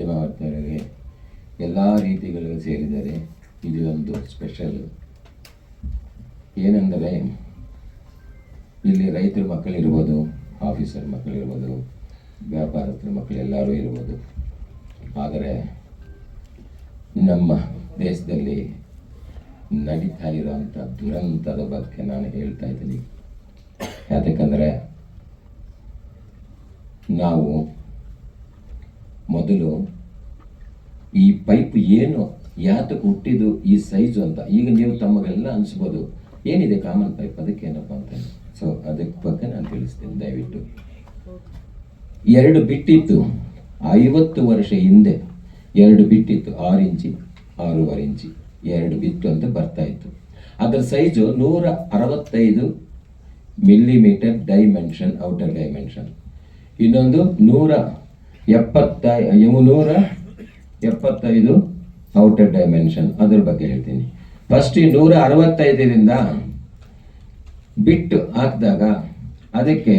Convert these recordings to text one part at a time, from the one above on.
ಮಾಧ್ಯಮ ವರ್ತಕರಿಗೆ ಎಲ್ಲ ರೀತಿಗಳು ಸೇರಿದರೆ ಇದು ಒಂದು ಸ್ಪೆಷಲ್ ಏನೆಂದರೆ, ಇಲ್ಲಿ ರೈತರ ಮಕ್ಕಳಿರ್ಬೋದು ಆಫೀಸರ್ ಮಕ್ಕಳಿರ್ಬೋದು, ವ್ಯಾಪಾರಸ್ಥರ ಮಕ್ಕಳೆಲ್ಲರೂ ಇರ್ಬೋದು. ಆದರೆ, ನಮ್ಮ ದೇಶದಲ್ಲಿ ನಡೀತಾ ಇರೋಂಥ ದುರಂತದ ಬಗ್ಗೆ ನಾನು ಹೇಳ್ತಾ ಇದ್ದೀನಿ. ಯಾತಕ್ಕಂದರೆ ನಾವು ಮೊದಲು ಈ ಪೈಪ್ ಏನು, ಯಾತಕ್ಕೆ ಹುಟ್ಟಿದ್ದು, ಈ ಸೈಜು ಅಂತ. ಈಗ ನೀವು ತಮಗೆಲ್ಲ ಅನಿಸ್ಬೋದು, ಏನಿದೆ ಕಾಮನ್ ಪೈಪ್ ಅದಕ್ಕೆ ಏನಪ್ಪ ಅಂತ ಸೊ ಅದಕ್ಕೆ ಬಗ್ಗೆ ನಾನು ತಿಳಿಸ್ತೀನಿ. ದಯವಿಟ್ಟು. ಎರಡು ಬಿಟ್ಟಿತ್ತು. ಐವತ್ತು ವರ್ಷ ಹಿಂದೆ ಎರಡು ಬಿಟ್ಟಿತ್ತು. ಆರು ಇಂಚಿ, ಆರೂವರೆ ಇಂಚಿ. ಎರಡು ಬಿಟ್ಟು ಅಂತ ಬರ್ತಾ ಇತ್ತು. ಅದರ ಸೈಜು ನೂರ ಅರವತ್ತೈದು ಮಿಲ್ಲಿಮೀಟರ್ ಡೈಮೆನ್ಷನ್ ಔಟರ್ ಡೈಮೆನ್ಷನ್ ಇನ್ನೊಂದು ನೂರ ಎಪ್ಪತ್ತೈ ನೂರ ಎಪ್ಪತ್ತೈದು ಔಟರ್ ಡೈಮೆನ್ಷನ್ ಅದ್ರ ಬಗ್ಗೆ ಹೇಳ್ತೀನಿ. ಫಸ್ಟ್ ಈ ನೂರ ಅರವತ್ತೈದರಿಂದ ಬಿಟ್ಟು ಹಾಕಿದಾಗ ಅದಕ್ಕೆ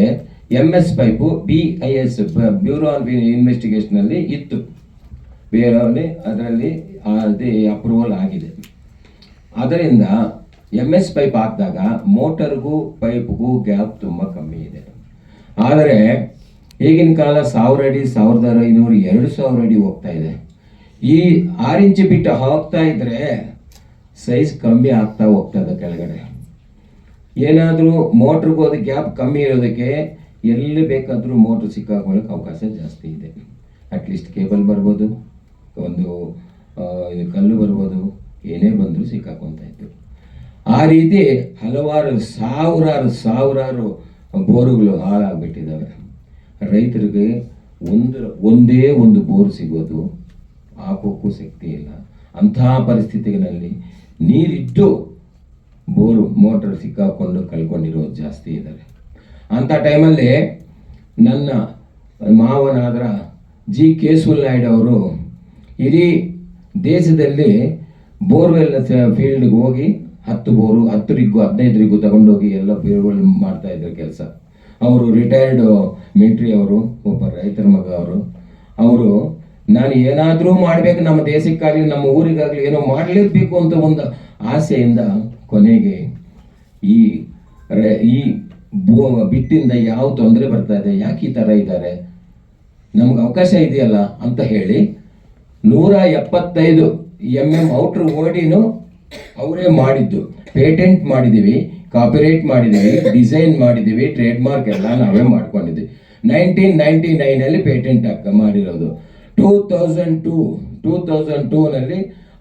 M S pipe B I S bureau of ಇನ್ವೆಸ್ಟಿಗೇಷನಲ್ಲಿ ಇತ್ತು. ಬೇರೆಯವ್ರಲ್ಲಿ ಅದರಲ್ಲಿ ಅದೇ ಅಪ್ರೂವಲ್ ಆಗಿದೆ. ಅದರಿಂದ ಎಂ ಎಸ್ ಪೈಪ್ ಹಾಕಿದಾಗ ಮೋಟರ್ಗೂ ಪೈಪ್ಗೂ ಗ್ಯಾಪ್ ತುಂಬ ಕಮ್ಮಿ ಇದೆ. ಆದರೆ ಈಗಿನ ಕಾಲ ಸಾವಿರ ಅಡಿ, ಸಾವಿರದ ಐನೂರು, ಎರಡು ಸಾವಿರ ಅಡಿ ಹೋಗ್ತಾ ಇದೆ. ಈ ಆರು ಇಂಚು ಬಿಟ್ಟು ಹೋಗ್ತಾ ಇದ್ರೆ ಸೈಜ್ ಕಮ್ಮಿ ಆಗ್ತಾ ಹೋಗ್ತದೆ ಕೆಳಗಡೆ. ಏನಾದರೂ ಮೋಟ್ರಿಗೆ ಹೋದ ಗ್ಯಾಪ್ ಕಮ್ಮಿ ಇರೋದಕ್ಕೆ ಎಲ್ಲಿ ಬೇಕಾದರೂ ಮೋಟ್ರ್ ಸಿಕ್ಕಾಕೊಳ್ಳೋಕೆ ಅವಕಾಶ ಜಾಸ್ತಿ ಇದೆ. ಅಟ್ಲೀಸ್ಟ್ ಕೇಬಲ್ ಬರ್ಬೋದು, ಒಂದು ಇದು ಕಲ್ಲು ಬರ್ಬೋದು, ಏನೇ ಬಂದರೂ ಸಿಕ್ಕಾಕೊಂತ ಇತ್ತು. ಆ ರೀತಿ ಹಲವಾರು ಸಾವಿರಾರು ಸಾವಿರಾರು ಬೋರುಗಳು ಹಾಳಾಗ್ಬಿಟ್ಟಿದ್ದಾವೆ. ರೈತರಿಗೆ ಒಂದು, ಒಂದೇ ಒಂದು ಬೋರ್ ಸಿಗೋದು ಹಾಕೋಕ್ಕೂ ಶಕ್ತಿ ಇಲ್ಲ. ಅಂತಹ ಪರಿಸ್ಥಿತಿಗಳಲ್ಲಿ ನೀರಿಟ್ಟು ಬೋರು, ಮೋಟರ್ ಸಿಕ್ಕಾಕೊಂಡು ಕಲ್ಕೊಂಡಿರೋ ಜಾಸ್ತಿ ಇದ್ದಾರೆ. ಅಂಥ ಟೈಮಲ್ಲಿ ನನ್ನ ಮಾವನಾದ್ರ ಜಿ ಕೇಶವಲ್ ನಾಯ್ಡು ಅವರು ಇಡೀ ದೇಶದಲ್ಲಿ ಬೋರ್ವೆಲ್ ಫೀಲ್ಡ್ಗೆ ಹೋಗಿ ಹತ್ತು ಬೋರು, ಹತ್ತು ರಿಗ್ಗು, ಹದಿನೈದು ರಿಗ್ಗು ತಗೊಂಡೋಗಿ ಎಲ್ಲ ಬೋರ್ವೆಲ್ ಮಾಡ್ತಾ ಇದ್ರು ಕೆಲಸ. ಅವರು ರಿಟೈರ್ಡ್ ಮಿಲಿಟ್ರಿ ಅವರು, ಒಬ್ಬ ರೈತರ ಮಗ ಅವರು. ಅವರು, ನಾನು ಏನಾದರೂ ಮಾಡಬೇಕು, ನಮ್ಮ ದೇಶಕ್ಕಾಗಲಿ, ನಮ್ಮ ಊರಿಗಾಗಲಿ ಏನೋ ಮಾಡಲೇಬೇಕು ಅಂತ ಒಂದು ಆಸೆಯಿಂದ ಕೊನೆಗೆ ಈ ಈ ಬಿಟ್ಟಿಂದ ಯಾವ ತೊಂದರೆ ಬರ್ತಾ ಇದೆ, ಯಾಕೆ ಈ ಥರ ಇದ್ದಾರೆ, ನಮ್ಗೆ ಅವಕಾಶ ಇದೆಯಲ್ಲ ಅಂತ ಹೇಳಿ ನೂರ ಎಪ್ಪತ್ತೈದು ಎಂ ಎಂ ಔಟ್ರ್ ಓಡಿನೂ ಅವರೇ ಮಾಡಿದ್ದು ಪೇಟೆಂಟ್ ಮಾಡಿದ್ದೀವಿ. ಕಾಪಿರೈಟ್ ಮಾಡಿದ್ದೀವಿ ಡಿಸೈನ್ ಮಾಡಿದ್ದೀವಿ ಟ್ರೇಡ್ ಮಾರ್ಕ್ ಎಲ್ಲ ನಾವೇ ಮಾಡ್ಕೊಂಡಿದ್ದೀವಿ. ನೈನ್ಟೀನ್ ನೈಂಟಿ ನೈನಲ್ಲಿ ಪೇಟೆಂಟ್ ಹಾಕ, ಮಾಡಿರೋದು. Two thousand two two thousand ಟೂನಲ್ಲಿ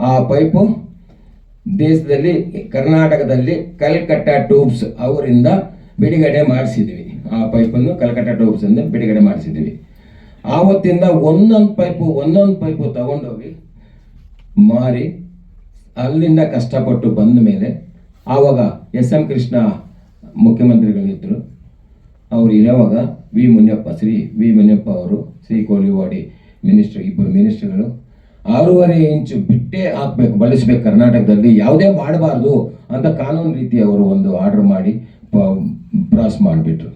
ಆ ಪೈಪು ದೇಶದಲ್ಲಿ, ಕರ್ನಾಟಕದಲ್ಲಿ ಕಲ್ಕಟ್ಟ ಟ್ಯೂಬ್ಸ್ ಅವರಿಂದ ಬಿಡುಗಡೆ ಮಾಡಿಸಿದ್ವಿ ಆ ಪೈಪನ್ನು ಕಲ್ಕಟ್ಟ ಟ್ಯೂಬ್ಸ್ ಇಂದ ಬಿಡುಗಡೆ ಮಾಡಿಸಿದ್ವಿ ಆವತ್ತಿಂದ ಒಂದೊಂದು ಪೈಪು ಒಂದೊಂದು ಪೈಪು ತಗೊಂಡೋಗಿ ಮಾರಿ ಅಲ್ಲಿಂದ ಕಷ್ಟಪಟ್ಟು ಬಂದ ಮೇಲೆ ಆವಾಗ ಎಸ್ ಎಂ ಕೃಷ್ಣ ಮುಖ್ಯಮಂತ್ರಿಗಳಿದ್ದರು ಅವರು ಇರೋವಾಗ ವಿ ಮುನಿಯಪ್ಪ, ಶ್ರೀ ವಿ ಮುನಿಯಪ್ಪ ಅವರು, ಶ್ರೀ ಕೋಲಿವಾಡಿ ಮಿನಿಸ್ಟರ್, ಇಬ್ಬರು ಮಿನಿಸ್ಟರ್ಗಳು ಆರೂವರೆ ಇಂಚು ಬಿಟ್ಟೇ ಹಾಕ್ಬೇಕು, ಬಳಸ್ಬೇಕು ಕರ್ನಾಟಕದಲ್ಲಿ, ಯಾವುದೇ ಮಾಡಬಾರ್ದು ಅಂತ ಕಾನೂನು ರೀತಿ ಅವರು ಒಂದು ಆರ್ಡರ್ ಮಾಡಿ ಪ್ರಾಸ್ ಮಾಡಿಬಿಟ್ರು.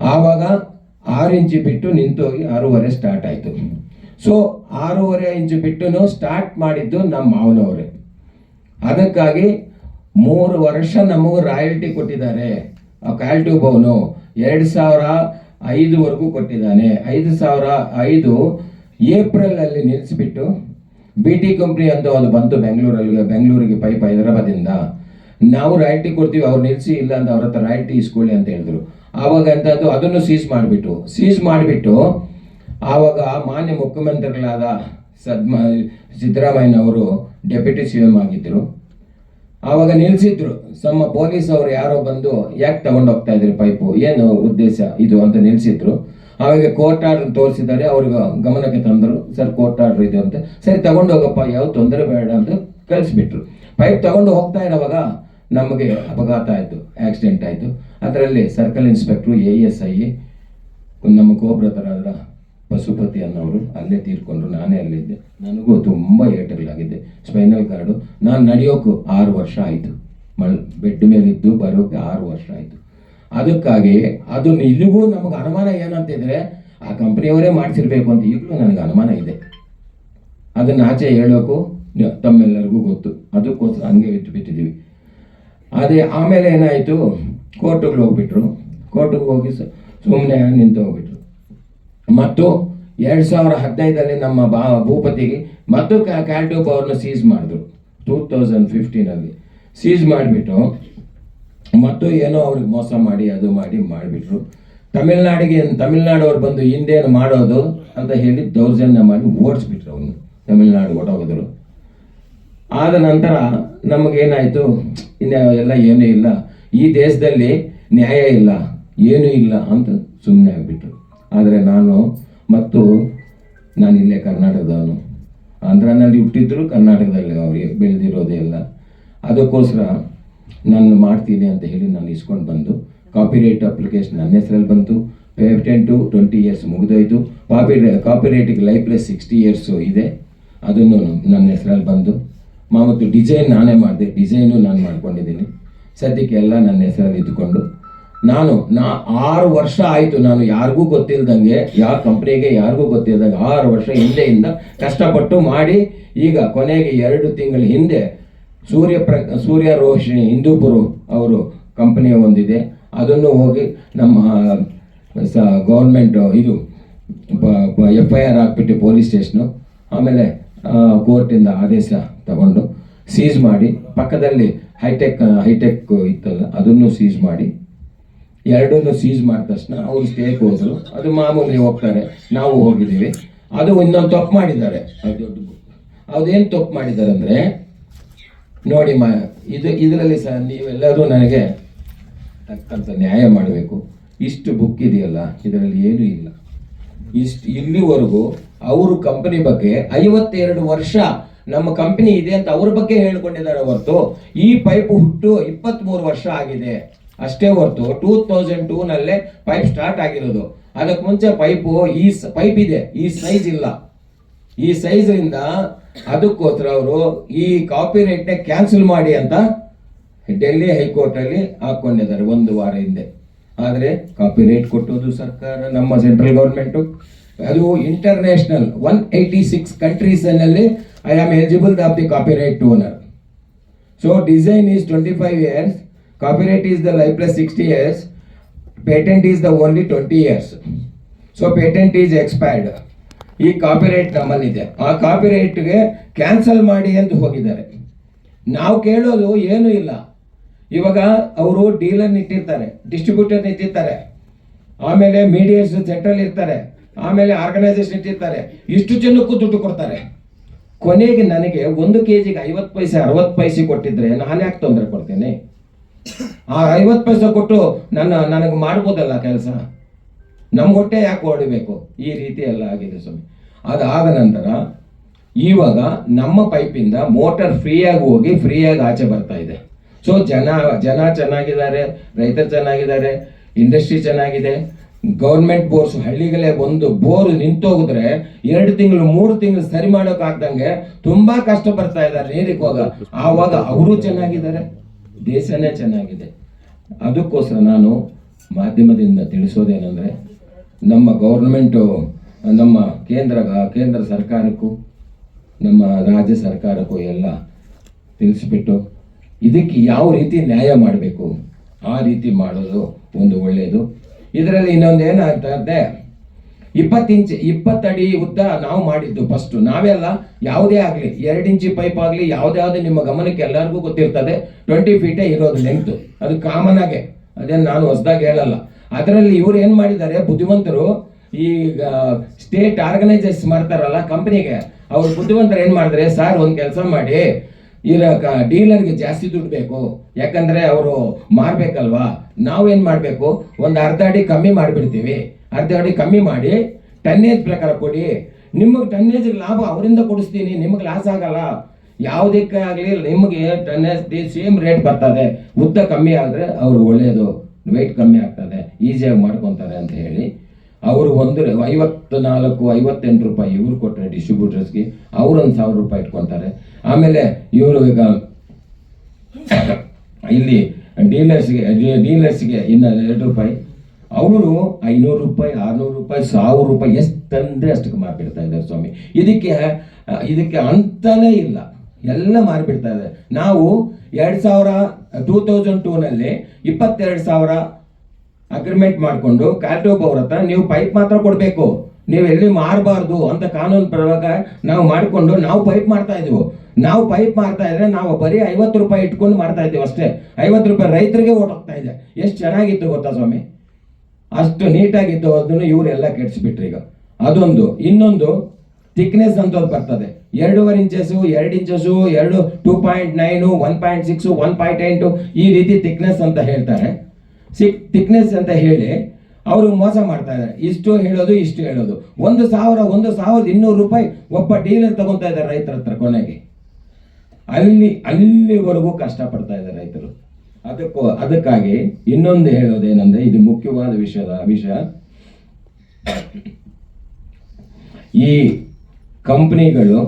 ಆವಾಗ ಆರು ಇಂಚು ಬಿಟ್ಟು ನಿಂತೋಗಿ ಆರೂವರೆ ಸ್ಟಾರ್ಟ್ ಆಯಿತು. ಸೊ ಆರೂವರೆ ಇಂಚು ಬಿಟ್ಟು ಸ್ಟಾರ್ಟ್ ಮಾಡಿದ್ದು ನಮ್ಮ ಮಾವನವರೇ. ಅದಕ್ಕಾಗಿ ಮೂರು ವರ್ಷ ನಮಗೂ ರಾಯಲ್ಟಿ ಕೊಟ್ಟಿದ್ದಾರೆ. ಟ್ಯೂಬ್ ಅವನು ಎರಡು ಸಾವಿರ ಐದುವರೆಗೂ ಕೊಟ್ಟಿದ್ದಾನೆ. ಐದು ಸಾವಿರ ಐದು ಏಪ್ರಿಲಲ್ಲಿ ನಿಲ್ಲಿಸಿಬಿಟ್ಟು ಬಿ ಟಿ ಕಂಪ್ನಿ ಅಂತ ಅದು ಬಂತು ಬೆಂಗಳೂರಲ್ಲಿ ಬೆಂಗಳೂರಿಗೆ ಪೈಪ್ ಹೈದರಾಬಾದಿಂದ. ನಾವು ರಾಯಲ್ಟಿ ಕೊಡ್ತೀವಿ, ಅವ್ರು ನಿಲ್ಲಿಸಿ, ಇಲ್ಲ ಅಂತ ಅವ್ರ ಹತ್ರ ರಾಯಲ್ಟಿ ಇಸ್ಕೊಳ್ಳಿ ಅಂತ ಹೇಳಿದ್ರು. ಆವಾಗ ಎಂಥದ್ದು ಅದನ್ನು ಸೀಸ್ ಮಾಡಿಬಿಟ್ಟು ಸೀಸ್ ಮಾಡಿಬಿಟ್ಟು ಆವಾಗ ಮಾನ್ಯ ಮುಖ್ಯಮಂತ್ರಿಗಳಾದ ಸದ್ಮ, ಸಿದ್ದರಾಮಯ್ಯನವರು, ಡೆಪ್ಯೂಟಿ ಸಿ ಎಂ ಆಗಿದ್ದರು. ಆವಾಗ ನಿಲ್ಸಿದ್ರು. ನಮ್ಮ ಪೊಲೀಸ್ ಅವರು ಯಾರೋ ಬಂದು, ಯಾಕೆ ತಗೊಂಡೋಗ್ತಾ ಇದ್ರಿ ಪೈಪು? ಏನು ಉದ್ದೇಶ ಇದು ಅಂತ ನಿಲ್ಸಿದ್ರು. ಆವಾಗ ಕೋರ್ಟ್ ಆರ್ಡರ್ ತೋರಿಸಿದ್ದಾರೆ. ಅವ್ರಿಗೆ ಗಮನಕ್ಕೆ ತಂದರು. ಸರ್, ಕೋರ್ಟ್ ಆರ್ಡರ್ ಇದೆ ಅಂತ. ಸರಿ ತಗೊಂಡೋಗಪ್ಪ ಯಾವ ತೊಂದರೆ ಬೇಡ ಅಂತ ಕಳಿಸ್ಬಿಟ್ರು. ಪೈಪ್ ತಗೊಂಡು ಹೋಗ್ತಾ ಇರೋವಾಗ ನಮಗೆ ಅಪಘಾತ ಆಯಿತು, ಆಕ್ಸಿಡೆಂಟ್ ಆಯಿತು. ಅದರಲ್ಲಿ circle inspector, A S I, ನಮ್ಮ ಗೋಬ್ರತರಾದ ಪಶುಪತಿ ಅನ್ನೋರು ಅಲ್ಲೇ ತೀರ್ಕೊಂಡ್ರು, ನಾನೇ ಅಲ್ಲಿದ್ದೆ ನನಗೂ ತುಂಬ ಏಟುಗಳಾಗಿದೆ ಸ್ಪೈನಲ್ ಕಾರ್ಡು ನಾನು ನಡೆಯೋಕ್ಕೂ ಆರು ವರ್ಷ ಆಯಿತು. ಮಳ್, ಬೆಡ್ ಮೇಲಿದ್ದು ಬರೋಕ್ಕೆ ಆರು ವರ್ಷ ಆಯಿತು. ಅದಕ್ಕಾಗಿ ಅದು ನಿಜಗೂ ನಮಗೆ ಅನುಮಾನ ಏನಂತಿದ್ರೆ, ಆ ಕಂಪ್ನಿಯವರೇ ಮಾಡಿಸಿರ್ಬೇಕು ಅಂತ ಈಗಲೂ ನನಗೆ ಅನುಮಾನ ಇದೆ. ಅದನ್ನು ಆಚೆ ಹೇಳೋಕು ತಮ್ಮೆಲ್ಲರಿಗೂ ಗೊತ್ತು. ಅದಕ್ಕೋಸ್ಕರ ಹಂಗೆ ಬಿಟ್ಟು ಬಿಟ್ಟಿದ್ದೀವಿ. ಅದೇ ಆಮೇಲೆ ಏನಾಯಿತು, ಕೋರ್ಟಿಗೆ ಹೋಗ್ಬಿಟ್ರು. ಕೋರ್ಟಿಗೆ ಹೋಗಿ ಸುಮ್ಮನೆ ನಿಂತು ಹೋಗ್ಬಿಟ್ರು. ಮತ್ತು ಎರಡು ಸಾವಿರ ಹದಿನೈದರಲ್ಲಿ ನಮ್ಮ ಬಾ ಭೂಪತಿಗೆ ಮತ್ತು ಕ್ಯಾಲ್ಟೂಬ್ ಅವ್ರನ್ನ ಸೀಸ್ ಮಾಡಿದ್ರು. ಟೂ ತೌಸಂಡ್ ಫಿಫ್ಟೀನಲ್ಲಿ ಸೀಸ್ ಮಾಡಿಬಿಟ್ಟು ಮತ್ತು ಏನೋ ಅವ್ರಿಗೆ ಮೋಸ ಮಾಡಿ, ಅದು ಮಾಡಿ ಮಾಡಿಬಿಟ್ರು. ತಮಿಳ್ನಾಡಿಗೆ, ತಮಿಳ್ನಾಡವ್ರು ಬಂದು ಹಿಂದೇನು ಮಾಡೋದು ಅಂತ ಹೇಳಿ ದೌರ್ಜನ್ಯ ಮಾಡಿ ಓಡಿಸ್ಬಿಟ್ರು ಅವನು ತಮಿಳ್ನಾಡು ಓಡೋಗಿದ್ರು ಆದ ನಂತರ ನಮಗೇನಾಯಿತು, ಇನ್ನು ಎಲ್ಲ ಏನೂ ಇಲ್ಲ. ಈ ದೇಶದಲ್ಲಿ ನ್ಯಾಯ ಇಲ್ಲ, ಏನೂ ಇಲ್ಲ ಅಂತ ಸುಮ್ಮನೆ ಆಗಿಬಿಟ್ರು. ಆದರೆ ನಾನು ಮತ್ತು ನಾನು ಇಲ್ಲೇ ಕರ್ನಾಟಕದವನು. ಆಂಧ್ರನಲ್ಲಿ ಹುಟ್ಟಿದ್ರು ಕರ್ನಾಟಕದಲ್ಲಿ ಅವರಿಗೆ ಬೆಳೆದಿರೋದೇ ಅದಕ್ಕೋಸ್ಕರ ನಾನು ಮಾಡ್ತೀನಿ ಅಂತ ಹೇಳಿ ನಾನು ಇಸ್ಕೊಂಡು ಬಂದು ಕಾಪಿರೈಟ್ ಅಪ್ಲಿಕೇಶನ್ ನನ್ನ ಹೆಸರಲ್ಲಿ ಬಂತು. ಪೇಟೆಂಟು ಟ್ವೆಂಟಿ ಇಯರ್ಸ್ ಮುಗಿದೋಯ್ತು. ಕಾಪಿ ಕಾಪಿರೈಟಿಗೆ ಲೈಫ್ ಪ್ಲಸ್ ಸಿಕ್ಸ್ಟಿ ಇಯರ್ಸು ಇದೆ. ಅದನ್ನು ನನ್ನ ಹೆಸರಲ್ಲಿ ಬಂದು. ಮತ್ತು ಡಿಸೈನ್ ನಾನೇ ಮಾಡಿದೆ. ಡಿಸೈನು ನಾನು ಮಾಡ್ಕೊಂಡಿದ್ದೀನಿ. ಸದ್ಯಕ್ಕೆ ಎಲ್ಲ ನನ್ನ ಹೆಸರಲ್ಲಿ ಇದ್ದುಕೊಂಡು ನಾನು, ನಾ ಆರು ವರ್ಷ ಆಯಿತು, ನಾನು ಯಾರಿಗೂ ಗೊತ್ತಿಲ್ದಂಗೆ, ಯಾವ ಕಂಪ್ನಿಗೆ ಯಾರಿಗೂ ಗೊತ್ತಿಲ್ದಂಗೆ ಆರು ವರ್ಷ ಹಿಂದೆಯಿಂದ ಕಷ್ಟಪಟ್ಟು ಮಾಡಿ, ಈಗ ಕೊನೆಗೆ ಎರಡು ತಿಂಗಳ ಹಿಂದೆ ಸೂರ್ಯ ಪ್ರ, ಸೂರ್ಯ ರೋಹಿಣಿ ಹಿಂದೂಪುರು ಅವರು ಕಂಪನಿ ಒಂದಿದೆ ಅದನ್ನು ಹೋಗಿ ನಮ್ಮ, ಸ ಗೌರ್ಮೆಂಟ್ ಇದು ಎಫ್ ಐ ಆರ್ ಹಾಕ್ಬಿಟ್ಟು ಪೊಲೀಸ್ ಸ್ಟೇಷನು ಆಮೇಲೆ ಕೋರ್ಟಿಂದ ಆದೇಶ ತಗೊಂಡು ಸೀಸ್ ಮಾಡಿ, ಪಕ್ಕದಲ್ಲಿ ಹೈಟೆಕ್ ಹೈಟೆಕ್ ಇತ್ತಲ್ಲ, ಅದನ್ನು ಸೀಸ್ ಮಾಡಿ. ಎರಡನ್ನೂ ಸೀಸ್ ಮಾಡಿದ ತಕ್ಷಣ ಅವ್ರು ಸ್ಟೇಕ್ ಹೋದ್ರು. ಅದು ಮಾಮೂಲಿ ಹೋಗ್ತಾರೆ. ನಾವು ಹೋಗಿದ್ದೀವಿ. ಅದು ಇನ್ನೊಂದು ತಪ್ಪು ಮಾಡಿದ್ದಾರೆ. ಅದು ದೊಡ್ಡ ಅದೇನು ತಪ್ಪು ಮಾಡಿದ್ದಾರೆ ಅಂದರೆ ನೋಡಿ ಮಾ, ಇದು, ಇದರಲ್ಲಿ ಸಹ ನೀವೆಲ್ಲರೂ ನನಗೆ ತಕ್ಕಂಥ ನ್ಯಾಯ ಮಾಡಬೇಕು. ಇಷ್ಟು ಬುಕ್ ಇದೆಯಲ್ಲ, ಇದರಲ್ಲಿ ಏನೂ ಇಲ್ಲ. ಇಷ್ಟು, ಇಲ್ಲಿವರೆಗೂ ಅವರು ಕಂಪನಿ ಬಗ್ಗೆ ಐವತ್ತೆರಡು ವರ್ಷ ನಮ್ಮ ಕಂಪನಿ ಇದೆ ಅಂತ ಅವ್ರ ಬಗ್ಗೆ ಹೇಳ್ಕೊಂಡಿದ್ದಾರೆ ಹೊರತು, ಈ ಪೈಪ್ ಹುಟ್ಟು ಇಪ್ಪತ್ತ್ಮೂರು ವರ್ಷ ಆಗಿದೆ. ಅಷ್ಟೇ ಹೊರತು ಟೂ ತೌಸಂಡ್ ಟೂನಲ್ಲೇ ಪೈಪ್ ಸ್ಟಾರ್ಟ್ ಆಗಿರೋದು. ಅದಕ್ಕೆ ಮುಂಚೆ ಪೈಪು ಈ ಪೈಪ್ ಇದೆ, ಈ ಸೈಜ್ ಇಲ್ಲ. ಈ ಸೈಜ್ರಿಂದ ಅದಕ್ಕೋಸ್ಕರ ಅವರು ಈ ಕಾಪಿ ರೇಟ್ನ ಕ್ಯಾನ್ಸಲ್ ಮಾಡಿ ಅಂತ ಡೆಲ್ಲಿ ಹೈಕೋರ್ಟಲ್ಲಿ ಹಾಕೊಂಡಿದ್ದಾರೆ ಒಂದು ವಾರ ಹಿಂದೆ. ಆದರೆ ಕಾಪಿ ರೇಟ್ ಕೊಟ್ಟೋದು ಸರ್ಕಾರ, ನಮ್ಮ ಸೆಂಟ್ರಲ್ ಗೌರ್ಮೆಂಟು ಅದು international one eighty six ಕಂಟ್ರೀಸ್ನಲ್ಲಿ I am eligible of the copyright owner so design is twenty five years copyright is the life plus sixty years patent is the only twenty years so patent is expired ಈ copyright ನಮ್ಮಲ್ಲಿದೆ ಆ ಕಾಪಿರೈಟ್ಗೆ cancel ಮಾಡಿ ಅಂತ ಹೋಗಿದ್ದಾರೆ. ನಾವು ಕೇಳೋದು ಏನೂ ಇಲ್ಲ. ಇವಾಗ ಅವರು ಡೀಲರ್ ಇಟ್ಟಿರ್ತಾರೆ ಡಿಸ್ಟ್ರಿಬ್ಯೂಟರ್ ಇಟ್ಟಿರ್ತಾರೆ. ಆಮೇಲೆ ಮೀಡಿಯೇಟ್ಸ್ ಸೆಂಟ್ರಲ್ ಇರ್ತಾರೆ. ಆಮೇಲೆ ಆರ್ಗನೈಸೇಷನ್ ಇಟ್ಟಿರ್ತಾರೆ. ಇಷ್ಟು ಜನಕ್ಕೂ ದುಡ್ಡು ಕೊಡ್ತಾರೆ. ಕೊನೆಗೆ ನನಗೆ ಒಂದು ಕೆ ಜಿಗೆ ಐವತ್ತು ಪೈಸೆ, ಅರವತ್ತು ಪೈಸೆ ಕೊಟ್ಟಿದ್ರೆ ನಾನು ಯಾಕೆ ತೊಂದರೆ ಕೊಡ್ತೇನೆ? ಆ ಐವತ್ತು ಪೈಸೆ ಕೊಟ್ಟು ನನ್ನ, ನನಗೆ ಮಾಡ್ಬೋದಲ್ಲ ಕೆಲಸ? ನಮ್ಮ ಹೊಟ್ಟೆ ಯಾಕೆ ಹೊಡಿಬೇಕು ಈ ರೀತಿ ಎಲ್ಲ ಆಗಿದೆ ಸ್ವಾಮಿ. ಅದಾದ ನಂತರ ಇವಾಗ ನಮ್ಮ ಪೈಪಿಂದ ಮೋಟರ್ ಫ್ರೀಯಾಗಿ ಹೋಗಿ ಫ್ರೀಯಾಗಿ ಆಚೆ ಬರ್ತಾ ಇದೆ. ಸೊ ಜನ ಜನ ಚೆನ್ನಾಗಿದ್ದಾರೆ, ರೈತರು ಚೆನ್ನಾಗಿದ್ದಾರೆ, ಇಂಡಸ್ಟ್ರಿ ಚೆನ್ನಾಗಿದೆ. ಗೌರ್ಮೆಂಟ್ ಬೋರ್ಸ್ ಹಳ್ಳಿಗಳೇ ಒಂದು ಬೋರ್ ನಿಂತೋಗಿದ್ರೆ ಎರಡು ತಿಂಗಳು, ಮೂರು ತಿಂಗಳು ಸರಿ ಮಾಡೋಕ್ಕಾಗ್ದಂಗೆ ತುಂಬಾ ಕಷ್ಟ ಬರ್ತಾ ಇದ್ದಾರೆ ನೀರಿಗೆ ಹೋಗ. ಆವಾಗ ಅವರು ಚೆನ್ನಾಗಿದ್ದಾರೆ. ದೇಶನೇ ಚೆನ್ನಾಗಿದೆ. ಅದಕ್ಕೋಸ್ಕರ ನಾನು ಮಾಧ್ಯಮದಿಂದ ತಿಳಿಸೋದೇನೆಂದರೆ, ನಮ್ಮ ಗೌರ್ಮೆಂಟು ನಮ್ಮ ಕೇಂದ್ರ ಕೇಂದ್ರ ಸರ್ಕಾರಕ್ಕೂ, ನಮ್ಮ ರಾಜ್ಯ ಸರ್ಕಾರಕ್ಕೂ ಎಲ್ಲ ತಿಳಿಸ್ಬಿಟ್ಟು ಇದಕ್ಕೆ ಯಾವ ರೀತಿ ನ್ಯಾಯ ಮಾಡಬೇಕು, ಆ ರೀತಿ ಮಾಡೋದು ಒಂದು ಒಳ್ಳೆಯದು ಇದರಲ್ಲಿ ಇನ್ನೊಂದು ಏನಾಗ್ತಾ ಇಪ್ಪತ್ತು ಇಂಚ್ ಇಪ್ಪತ್ತಡಿ ಉದ್ದ ನಾವು ಮಾಡಿದ್ದು ಫಸ್ಟ್ ಅಲ್ಲ, ಯಾವುದೇ ಆಗಲಿ, ಎರಡು ಇಂಚಿ ಪೈಪ್ ಆಗಲಿ, ಯಾವುದೇ ನಿಮ್ಮ ಗಮನಕ್ಕೆ ಎಲ್ಲರಿಗೂ ಗೊತ್ತಿರ್ತದೆ. ಟ್ವೆಂಟಿ ಫೀಟೇ ಇರೋದು ಲೆಂತ್ ಅದು ಕಾಮನ್ ಆಗಿ. ಅದೇನು ನಾನು ಹೊಸದಾಗಿ ಹೇಳಲ್ಲ. ಅದರಲ್ಲಿ ಇವ್ರು ಏನು ಮಾಡಿದ್ದಾರೆ, ಬುದ್ಧಿವಂತರು ಈಗ ಸ್ಟೇಟ್ ಆರ್ಗನೈಸೇಷನ್ ಮಾಡ್ತಾರಲ್ಲ ಕಂಪ್ನಿಗೆ ಅವ್ರು ಬುದ್ಧಿವಂತರು ಏನು ಮಾಡಿದ್ರೆ, ಸರ್ ಒಂದು ಕೆಲಸ ಮಾಡಿ ಇರ ಡೀಲರ್ಗೆ ಜಾಸ್ತಿ ದುಡ್ಡು ಬೇಕು. ಯಾಕಂದ್ರೆ ಅವರು ಮಾರ್ಬೇಕಲ್ವಾ? ನಾವೇನು ಮಾಡಬೇಕು? ಒಂದು ಅರ್ಧ ಅಡಿ ಕಮ್ಮಿ ಮಾಡಿಬಿಡ್ತೀವಿ. ಅರ್ಧ ಅಡಿ ಕಮ್ಮಿ ಮಾಡಿ ಟನ್ನೇಜ್ ಪ್ರಕಾರ ಕೊಡಿ. ನಿಮಗೆ ಟನ್ನೇಜ್ ಲಾಭ ಅವರಿಂದ ಕೊಡಿಸ್ತೀನಿ, ನಿಮಗೆ ಲಾಸ್ ಆಗಲ್ಲ. ಯಾವುದಕ್ಕೆ ಆಗಲಿ, ನಿಮಗೆ ಟನ್ನೇಜ್ ಸೇಮ್ ರೇಟ್ ಬರ್ತದೆ. ಉದ್ದ ಕಮ್ಮಿ ಆದರೆ ಅವರು ಒಳ್ಳೆಯದು ವೆಯ್ಟ್ ಕಮ್ಮಿ ಆಗ್ತದೆ. ಈಸಿಯಾಗಿ ಮಾಡ್ಕೊತಾರೆ ಅಂತ ಹೇಳಿ. ಅವರು ಒಂದು ಐವತ್ತು ನಾಲ್ಕು ಐವತ್ತೆಂಟು ರೂಪಾಯಿ ಇವ್ರು ಕೊಟ್ಟರೆ ಡಿಸ್ಟ್ರಿಬ್ಯೂಟರ್ಸ್ಗೆ ಅವ್ರೊಂದು ಸಾವಿರ ರೂಪಾಯಿ ಇಟ್ಕೊತಾರೆ. ಆಮೇಲೆ ಇವರು ಈಗ ಇಲ್ಲಿ ಡೀಲರ್ಸ್ಗೆ ಡೀಲರ್ಸ್ಗೆ ಇನ್ನು ಎರಡು ರೂಪಾಯಿ. ಅವರು ಐನೂರು ರೂಪಾಯಿ, ಆರ್ನೂರು ರೂಪಾಯಿ, ಸಾವಿರ ರೂಪಾಯಿ ಎಷ್ಟು ಅಷ್ಟಕ್ಕೆ ಮಾರ್ಬಿಡ್ತಾ ಇದ್ದಾರೆ ಸ್ವಾಮಿ. ಇದಕ್ಕೆ ಇದಕ್ಕೆ ಅಂತಲೇ ಇಲ್ಲ. ಎಲ್ಲ ಮಾರಿಬಿಡ್ತಾ ಇದೆ. ನಾವು ಎರಡು ಸಾವಿರ ಟೂ ತೌಸಂಡ್ ಟೂನಲ್ಲಿ ಇಪ್ಪತ್ತೆರಡು ಸಾವಿರ ಅಗ್ರಿಮೆಂಟ್ ಮಾಡಿಕೊಂಡು ಕಾರ್ಟೋಬ್ ಅವ್ರ ಹತ್ರ ನೀವು ಪೈಪ್ ಮಾತ್ರ ಕೊಡಬೇಕು. ನೀವು ಎಲ್ಲಿ ಮಾರಬಾರ್ದು ಅಂತ ಕಾನೂನು ಪ್ರಕಾರ ನಾವು ಮಾಡಿಕೊಂಡು ನಾವು ಪೈಪ್ ಮಾಡ್ತಾ ಇದೀವಿ ನಾವು ಪೈಪ್ ಮಾಡ್ತಾ ಇದ್ರೆ ನಾವು ಬರೀ ಐವತ್ತು ರೂಪಾಯಿ ಇಟ್ಕೊಂಡು ಮಾಡ್ತಾ ಇದ್ದೀವಿ ಅಷ್ಟೇ. ಐವತ್ತು ರೂಪಾಯಿ ರೈತರಿಗೆ ಹೋಗ್ತಾ ಇದೆ. ಎಷ್ಟು ಚೆನ್ನಾಗಿತ್ತು ಗೊತ್ತಾ ಸ್ವಾಮಿ? ಅಷ್ಟು ನೀಟಾಗಿತ್ತು ಅದನ್ನು ಇವರೆಲ್ಲ ಕೆಡಿಸ್ಬಿಟ್ರು ಈಗ. ಅದೊಂದು. ಇನ್ನೊಂದು ಥಿಕ್ನೆಸ್ ಅಂತ ಬರ್ತದೆ. ಎರಡೂವರೆ ಇಂಚಸ್ಸು, ಎರಡು ಇಂಚಸ್ಸು, ಎರಡು two point nine one point six one point ಎಂಟು ಈ ರೀತಿ ಥಿಕ್ನೆಸ್ ಅಂತ ಹೇಳ್ತಾರೆ. ಸಿಕ್ ಥಿಕ್ನೆಸ್ ಅಂತ ಹೇಳಿ ಅವರು ಮೋಸ ಮಾಡ್ತಾ ಇಷ್ಟು ಹೇಳೋದು ಇಷ್ಟು ಹೇಳೋದು. ಒಂದು ಸಾವಿರ, ಒಂದು ಸಾವಿರದ ಇನ್ನೂರು ರೂಪಾಯಿ ಒಬ್ಬ ಡೀಲರ್ ತಗೊಂತಾ ಇದ್ದಾರೆ ರೈತರ ಹತ್ರ ಕೊನೆಗೆ. ಅಲ್ಲಿ, ಅಲ್ಲಿವರೆಗೂ ಕಷ್ಟಪಡ್ತಾ ಇದ್ದಾರೆ ರೈತರು. ಅದಕ್ಕೂ, ಅದಕ್ಕಾಗಿ ಇನ್ನೊಂದು ಹೇಳೋದೇನೆಂದ್ರೆ ಇದು ಮುಖ್ಯವಾದ ವಿಷಯದ ವಿಷಯ. ಈ ಕಂಪ್ನಿಗಳು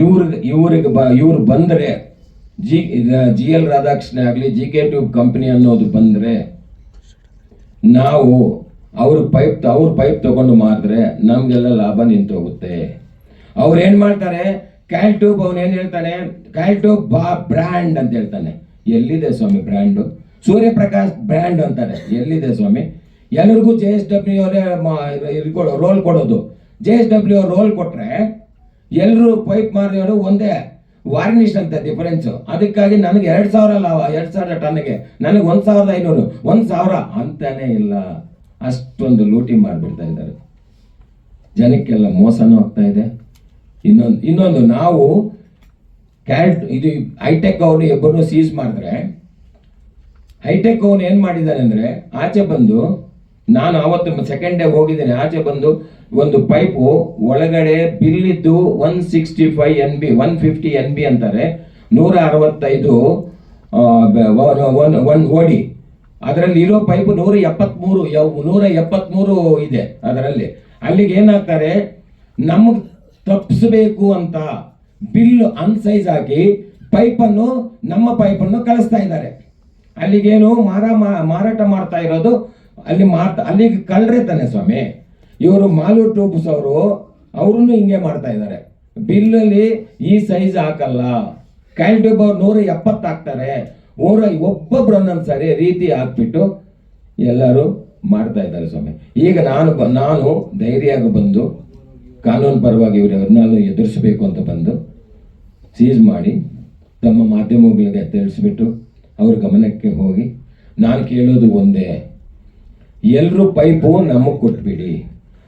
ಇವ್ರಿಗೆ ಇವ್ರಿಗೆ ಬ, ಇವ್ರು ಬಂದರೆ ಜಿ ಜಿ ಎಲ್ ರಾಧಾಕೃಷ್ಣ ಆಗಲಿ, ಜಿ ಕೆ ಟ್ಯೂಬ್ ಕಂಪ್ನಿ ಅನ್ನೋದು ಬಂದರೆ ನಾವು ಅವ್ರ ಪೈಪ್ ಅವ್ರ ಪೈಪ್ ತಗೊಂಡು ಮಾರಿದ್ರೆ ನಮಗೆಲ್ಲ ಲಾಭ ನಿಂತೋಗುತ್ತೆ. ಅವ್ರು ಏನು ಮಾಡ್ತಾರೆ? ಕ್ಯಾಲ್ ಟ್ಯೂಬ್ ಅವನು ಏನು ಹೇಳ್ತಾನೆ? ಕ್ಯಾಲ್ ಟ್ಯೂಬ್ ಬಾ ಬ್ರ್ಯಾಂಡ್ ಅಂತ ಹೇಳ್ತಾನೆ. ಎಲ್ಲಿದೆ ಸ್ವಾಮಿ ಬ್ರ್ಯಾಂಡು ಸೂರ್ಯಪ್ರಕಾಶ್ ಬ್ರ್ಯಾಂಡ್ ಅಂತಾರೆ. ಎಲ್ಲಿದೆ ಸ್ವಾಮಿ? ಎಲ್ಲರಿಗೂ ಜೆ ಎಸ್ ಡಬ್ಲ್ಯೂ ಅವರೇ ರೋಲ್ ಕೊಡೋದು. ಜೆ ಎಸ್ ಡಬ್ಲ್ಯೂ ರೋಲ್ ಕೊಟ್ಟರೆ ಎಲ್ಲರೂ ಪೈಪ್ ಮಾರಿದವರು ಒಂದೇ ವಾರ್ನಿಷ್ ಅಂತ ಡಿಫರೆನ್ಸ್ ಅದಕ್ಕಾಗಿ ನನಗೆ ಎರಡು ಸಾವಿರ ಲಾವ ಎರಡು ಸಾವಿರ ಟನ್ನಿಗೆ. ನನಗೆ ಒಂದು ಸಾವಿರದ ಐನೂರು, ಒಂದು ಸಾವಿರ ಅಂತಾನೆ ಇಲ್ಲ. ಅಷ್ಟೊಂದು ಲೂಟಿ ಮಾಡಿಬಿಡ್ತಾ ಇದ್ದಾರೆ. ಜನಕ್ಕೆಲ್ಲ ಮೋಸನೂ ಆಗ್ತಾ ಇದೆ. ಇನ್ನೊಂದು ಇನ್ನೊಂದು ನಾವು ಕ್ಯಾಲ್ಟ್ ಇದು ಹೈಟೆಕ್ ಅವನು ಇಬ್ಬರನ್ನು ಸೀಸ್ ಮಾಡಿದ್ರೆ ಹೈಟೆಕ್ ಅವನು ಏನು ಮಾಡಿದ್ದಾನೆ ಅಂದರೆ, ಆಚೆ ಬಂದು, ನಾನು ಅವತ್ತು ಸೆಕೆಂಡ್ ಡೇ ಹೋಗಿದ್ದೇನೆ, ಆಚೆ ಬಂದು ಒಂದು ಪೈಪು ಒಳಗಡೆ ಬಿಲ್ಲಿದ್ದು one sixty five N B one fifty N B ಅಂತಾರೆ ನೂರ ಅರವತ್ತೈದು ಒನ್- ಒನ್ ಓಡಿ. ಅದರಲ್ಲಿ ಇರೋ ಪೈಪ್ ನೂರ ಎಪ್ಪತ್ಮೂರು ನೂರ ಎಪ್ಪತ್ಮೂರು ಇದೆ ಅದರಲ್ಲಿ. ಅಲ್ಲಿಗೆ ಏನಾಗ್ತಾರೆ, ನಮಗೆ ತಪ್ಪಿಸಬೇಕು ಅಂತ ಬಿಲ್ ಅನ್ಸೈಜ್ ಹಾಕಿ ಪೈಪನ್ನು, ನಮ್ಮ ಪೈಪನ್ನು ಕಳಿಸ್ತಾ ಇದ್ದಾರೆ. ಅಲ್ಲಿಗೇನು ಮಾರ ಮಾರಾಟ ಮಾಡ್ತಾ ಇರೋದು ಅಲ್ಲಿ ಮಾರ್ತಾ, ಅಲ್ಲಿಗೆ ಕಳ್ರೆ ತಾನೆ ಸ್ವಾಮಿ. ಇವರು ಮಾಲು ಟೂಬ್ಸ್ ಅವರು ಅವ್ರನ್ನು ಹಿಂಗೆ ಮಾಡ್ತಾ ಇದ್ದಾರೆ. ಬಿಲ್ಲಲ್ಲಿ ಈ ಸೈಜ್ ಹಾಕಲ್ಲ. ಕ್ಯಾಲ್ ಟ್ಯೂಬ್ ಅವ್ರು ನೂರ ಎಪ್ಪತ್ತು ಹಾಕ್ತಾರೆ. ಊರ ಒಬ್ಬೊಬ್ರು ಒಂದೊಂದು ಸರಿ ರೀತಿ ಹಾಕ್ಬಿಟ್ಟು ಎಲ್ಲರೂ ಮಾಡ್ತಾ ಇದ್ದಾರೆ ಸ್ವಾಮಿ. ಈಗ ನಾನು ನಾನು ಧೈರ್ಯ ಬಂದು ಕಾನೂನು ಪರವಾಗಿ ಇವರನ್ನೆಲ್ಲ ಎದುರಿಸಬೇಕು ಅಂತ ಬಂದು ಸೀಸ್ ಮಾಡಿ ತಮ್ಮ ಮಾಧ್ಯಮಗಳಿಗೆ ತಿಳಿಸ್ಬಿಟ್ಟು ಅವ್ರ ಗಮನಕ್ಕೆ ಹೋಗಿ, ನಾನು ಕೇಳೋದು ಒಂದೇ ಎಲ್ಲರೂ ಪೈಪು ನಮಗೆ ಕೊಟ್ಬಿಡಿ.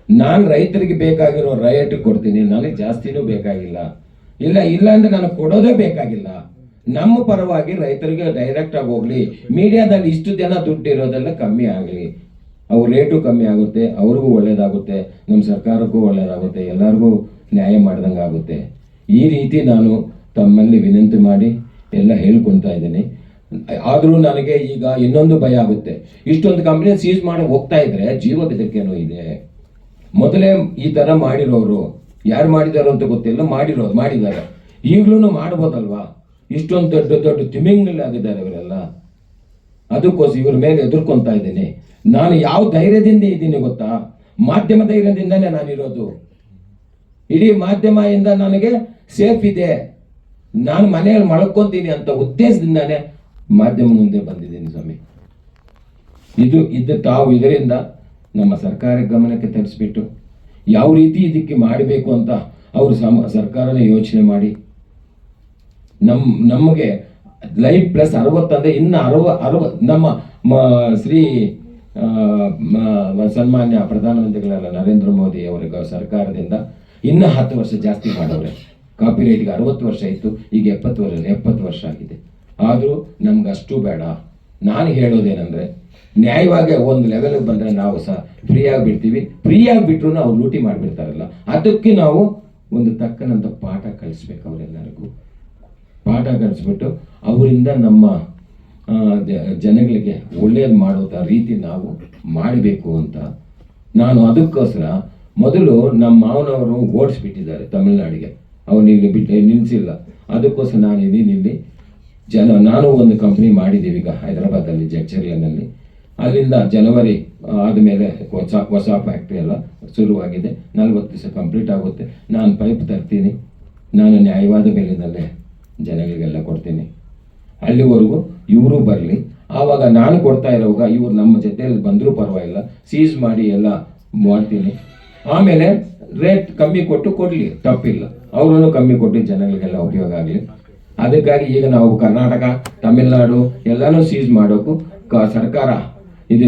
ನಾನು ರೈತರಿಗೆ ಬೇಕಾಗಿರೋ ರೇಟ್ ಕೊಡ್ತೀನಿ, ನನಗೆ ಜಾಸ್ತಿನೂ ಬೇಕಾಗಿಲ್ಲ. ಇಲ್ಲ ಇಲ್ಲ ಅಂದ್ರೆ ನನಗೆ ಕೊಡೋದೇ ಬೇಕಾಗಿಲ್ಲ. ನಮ್ಮ ಪರವಾಗಿ ರೈತರಿಗೆ ಡೈರೆಕ್ಟ್ ಆಗಿ ಹೋಗ್ಲಿ, ಮೀಡಿಯಾದಲ್ಲಿ ಇಷ್ಟು ಜನ ದುಡ್ಡು ಇರೋದೆಲ್ಲ ಕಮ್ಮಿ ಆಗಲಿ. ಅವ್ರ ರೇಟು ಕಮ್ಮಿ ಆಗುತ್ತೆ, ಅವ್ರಿಗೂ ಒಳ್ಳೇದಾಗುತ್ತೆ ನಮ್ಮ ಸರ್ಕಾರಕ್ಕೂ ಒಳ್ಳೇದಾಗುತ್ತೆ, ಎಲ್ಲರಿಗೂ ನ್ಯಾಯ ಮಾಡ್ದಂಗೆ ಆಗುತ್ತೆ ಈ ರೀತಿ ನಾನು ತಮ್ಮಲ್ಲಿ ವಿನಂತಿ ಮಾಡಿ ಎಲ್ಲ ಹೇಳ್ಕೊತಾ ಇದ್ದೀನಿ. ಆದರೂ ನನಗೆ ಈಗ ಇನ್ನೊಂದು ಭಯ ಆಗುತ್ತೆ. ಇಷ್ಟೊಂದು ಕಂಪ್ನಿ ಸೀಸ್ ಮಾಡಿ ಹೋಗ್ತಾ ಇದ್ರೆ ಜೀವ ಬೆದರಿಕೆನೂ ಇದೆ. ಮೊದಲೇ ಈ ತರ ಮಾಡಿರೋರು, ಯಾರು ಮಾಡಿದಾರೋ ಅಂತ ಗೊತ್ತಿಲ್ಲ, ಮಾಡಿರೋರು, ಮಾಡಿದ್ದಾರೆ. ಈಗಲೂ ಮಾಡ್ಬೋದಲ್ವಾ? ಇಷ್ಟೊಂದು ದೊಡ್ಡ ದೊಡ್ಡ ತಿಮಿಂಗಲಾಗಿದ್ದಾರೆ ಇವರೆಲ್ಲ. ಅದಕ್ಕೋಸ್ಕರ ಇವ್ರ ಮೇಲೆ ಎದುರ್ಕೊಂತಾ ಇದ್ದೀನಿ. ನಾನು ಯಾವ ಧೈರ್ಯದಿಂದ ಇದ್ದೀನಿ ಗೊತ್ತಾ? ಮಾಧ್ಯಮ ಧೈರ್ಯದಿಂದನೇ ನಾನಿರೋದು. ಇಡೀ ಮಾಧ್ಯಮದಿಂದ ನನಗೆ ಸೇಫ್ ಇದೆ. ನಾನು ಮನೆಯಲ್ಲಿ ಮಲ್ಕೊಂತೀನಿ ಅಂತ ಉದ್ದೇಶದಿಂದಾನೇ ಮಾಧ್ಯಮ ಮುಂದೆ ಬಂದಿದ್ದೀನಿ ಸ್ವಾಮಿ. ಇದು ಇದ್ದ ತಾವು ಇದರಿಂದ ನಮ್ಮ ಸರ್ಕಾರ ಗಮನಕ್ಕೆ ತರಿಸ್ಬಿಟ್ಟು ಯಾವ ರೀತಿ ಇದಕ್ಕೆ ಮಾಡಬೇಕು ಅಂತ ಅವರು ಸಮ ಸರ್ಕಾರನೇ ಯೋಚನೆ ಮಾಡಿ. ನಮ್ ನಮಗೆ ಲೈಫ್ ಪ್ಲಸ್ ಅರವತ್ತಂದ್ರೆ ಇನ್ನು ಅರವ ಅರವ ನಮ್ಮ ಶ್ರೀ ಸನ್ಮಾನ್ಯ ಪ್ರಧಾನಮಂತ್ರಿಗಳಲ್ಲ ನರೇಂದ್ರ ಮೋದಿ ಅವರ ಸರ್ಕಾರದಿಂದ ಇನ್ನು ಹತ್ತು ವರ್ಷ ಜಾಸ್ತಿ ಮಾಡವ್ರೆ. ಕಾಪಿ ರೈಟ್ಗೆ ಅರವತ್ತು ವರ್ಷ ಇತ್ತು ಈಗ ಎಪ್ಪತ್ತು ವರ್ಷ ಎಪ್ಪತ್ತು ವರ್ಷ ಆಗಿದೆ. ಆದರೂ ನಮ್ಗೆ ಅಷ್ಟು ಬೇಡ. ನಾನು ಹೇಳೋದೇನೆಂದರೆ, ನ್ಯಾಯವಾಗಿ ಒಂದು ಲೆವೆಲ್ಗೆ ಬಂದರೆ ನಾವು ಸಹ ಫ್ರೀಯಾಗಿ ಬಿಡ್ತೀವಿ. ಫ್ರೀಯಾಗಿ ಆಗಿಬಿಟ್ರು ಅವ್ರು ಲೂಟಿ ಮಾಡಿಬಿಡ್ತಾರಲ್ಲ. ಅದಕ್ಕೆ ನಾವು ಒಂದು ತಕ್ಕನಂಥ ಪಾಠ ಕಲಿಸ್ಬೇಕು ಅವರೆಲ್ಲರಿಗೂ. ಪಾಠ ಕಲಿಸ್ಬಿಟ್ಟು ಅವರಿಂದ ನಮ್ಮ ಜನಗಳಿಗೆ ಒಳ್ಳೆಯದು ಮಾಡುವಂಥ ರೀತಿ ನಾವು ಮಾಡಬೇಕು ಅಂತ ನಾನು ಅದಕ್ಕೋಸ್ಕರ ಮೊದಲು ನಮ್ಮ ಮಾವನವರು ಓಡಿಸ್ಬಿಟ್ಟಿದ್ದಾರೆ ತಮಿಳ್ನಾಡಿಗೆ. ಅವನು ಇಲ್ಲಿ ಬಿಟ್ಟು ನಿಲ್ಲಿಸಿಲ್ಲ ಅದಕ್ಕೋಸ್ಕರ ನಾನು ಇದೀನಿ ಇಲ್ಲಿ ಜನ, ನಾನು ಒಂದು ಕಂಪ್ನಿ ಮಾಡಿದ್ದೀವಿ ಈಗ ಹೈದರಾಬಾದಲ್ಲಿ ಜಡ್ಚರ್ಲನಲ್ಲಿ ಅಲ್ಲಿಂದ ಜನವರಿ ಆದಮೇಲೆ ಹೊಸ ಹೊಸ ಫ್ಯಾಕ್ಟ್ರಿ ಎಲ್ಲ ಶುರುವಾಗಿದೆ. ನಲ್ವತ್ತು ದಿವಸ ಕಂಪ್ಲೀಟ್ ಆಗುತ್ತೆ. ನಾನು ಪೈಪ್ ತರ್ತೀನಿ. ನಾನು ನ್ಯಾಯವಾದ ಬೆಲೆಯಲ್ಲೇ ಜನಗಳಿಗೆಲ್ಲ ಕೊಡ್ತೀನಿ. ಅಲ್ಲಿವರೆಗೂ ಇವರು ಬರಲಿ. ಆವಾಗ ನಾನು ಕೊಡ್ತಾ ಇರೋವಾಗ ಇವರು ನಮ್ಮ ಜೊತೆಯಲ್ಲಿ ಬಂದರೂ ಪರವಾಗಿಲ್ಲ. ಸೀಸ್ ಮಾಡಿ ಎಲ್ಲ ಮಾಡ್ತೀನಿ. ಆಮೇಲೆ ರೇಟ್ ಕಮ್ಮಿ ಕೊಟ್ಟು ಕೊಡಲಿ, ತಪ್ಪಿಲ್ಲ. ಅವರು ಕಮ್ಮಿ ಕೊಟ್ಟು ಜನಗಳಿಗೆಲ್ಲ ಉಪಯೋಗ ಆಗಲಿ. ಅದಕ್ಕಾಗಿ ಈಗ ನಾವು ಕರ್ನಾಟಕ, ತಮಿಳುನಾಡು ಎಲ್ಲನೂ ಸೀಸ್ ಮಾಡೋಕು ಕ ಸರ್ಕಾರ ಇದು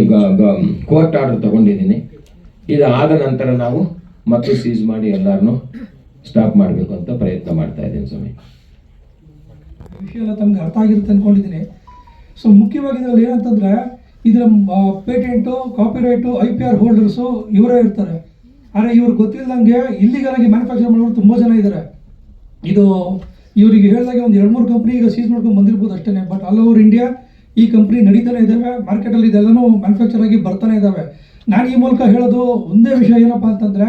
ಕೋರ್ಟ್ ಆರ್ಡರ್ ತಗೊಂಡಿದ್ದೀನಿ. ಇದು ಆದ ನಂತರ ನಾವು ಮತ್ತೆ ಸೀಸ್ ಮಾಡಿ ಎಲ್ಲರನ್ನೂ ಸ್ಟಾಪ್ ಮಾಡಬೇಕು ಅಂತ ಪ್ರಯತ್ನ ಮಾಡ್ತಾ ಇದ್ದೀನಿ ಸ್ವಾಮಿ. ವಿಷಯ ಎಲ್ಲ ತಮಗೆ ಅರ್ಥ ಆಗಿರುತ್ತೆ ಅಂದ್ಕೊಂಡಿದ್ದೀನಿ ಸೊ ಮುಖ್ಯವಾಗಿ ಇದರಲ್ಲಿ ಏನಂತಂದರೆ, ಇದರ patent copyright I P R holders ಇವರೇ ಇರ್ತಾರೆ. ಆದರೆ ಇವ್ರು ಗೊತ್ತಿಲ್ಲದಂಗೆ ಇಲ್ಲಿಗಾಗಿ ಮ್ಯಾನುಫ್ಯಾಕ್ಚರ್ ಮಾಡೋರು ತುಂಬ ಜನ ಇದ್ದಾರೆ ಇದು ಇವರಿಗೆ ಹೇಳಿದಾಗೆ ಒಂದು ಎರಡು ಮೂರು ಕಂಪ್ನಿ ಈಗ ಸೀಸ್ ಮಾಡ್ಕೊಂಡು ಬಂದಿರ್ಬೋದು ಅಷ್ಟೇ ಬಟ್ ಆಲ್ ಓವರ್ ಇಂಡಿಯಾ ಈ ಕಂಪ್ನಿ ನಡೀತಾನೆ ಇದ್ದಾವೆ ಮಾರ್ಕೆಟಲ್ಲಿ ಇದೆಲ್ಲನೂ ಮ್ಯಾನುಫ್ಯಾಕ್ಚರ್ ಆಗಿ ಬರ್ತಾನೆ ಇದ್ದಾವೆ ನಾನು ಈ ಮೂಲಕ ಹೇಳೋದು ಒಂದೇ ವಿಷಯ ಏನಪ್ಪ ಅಂತಂದರೆ,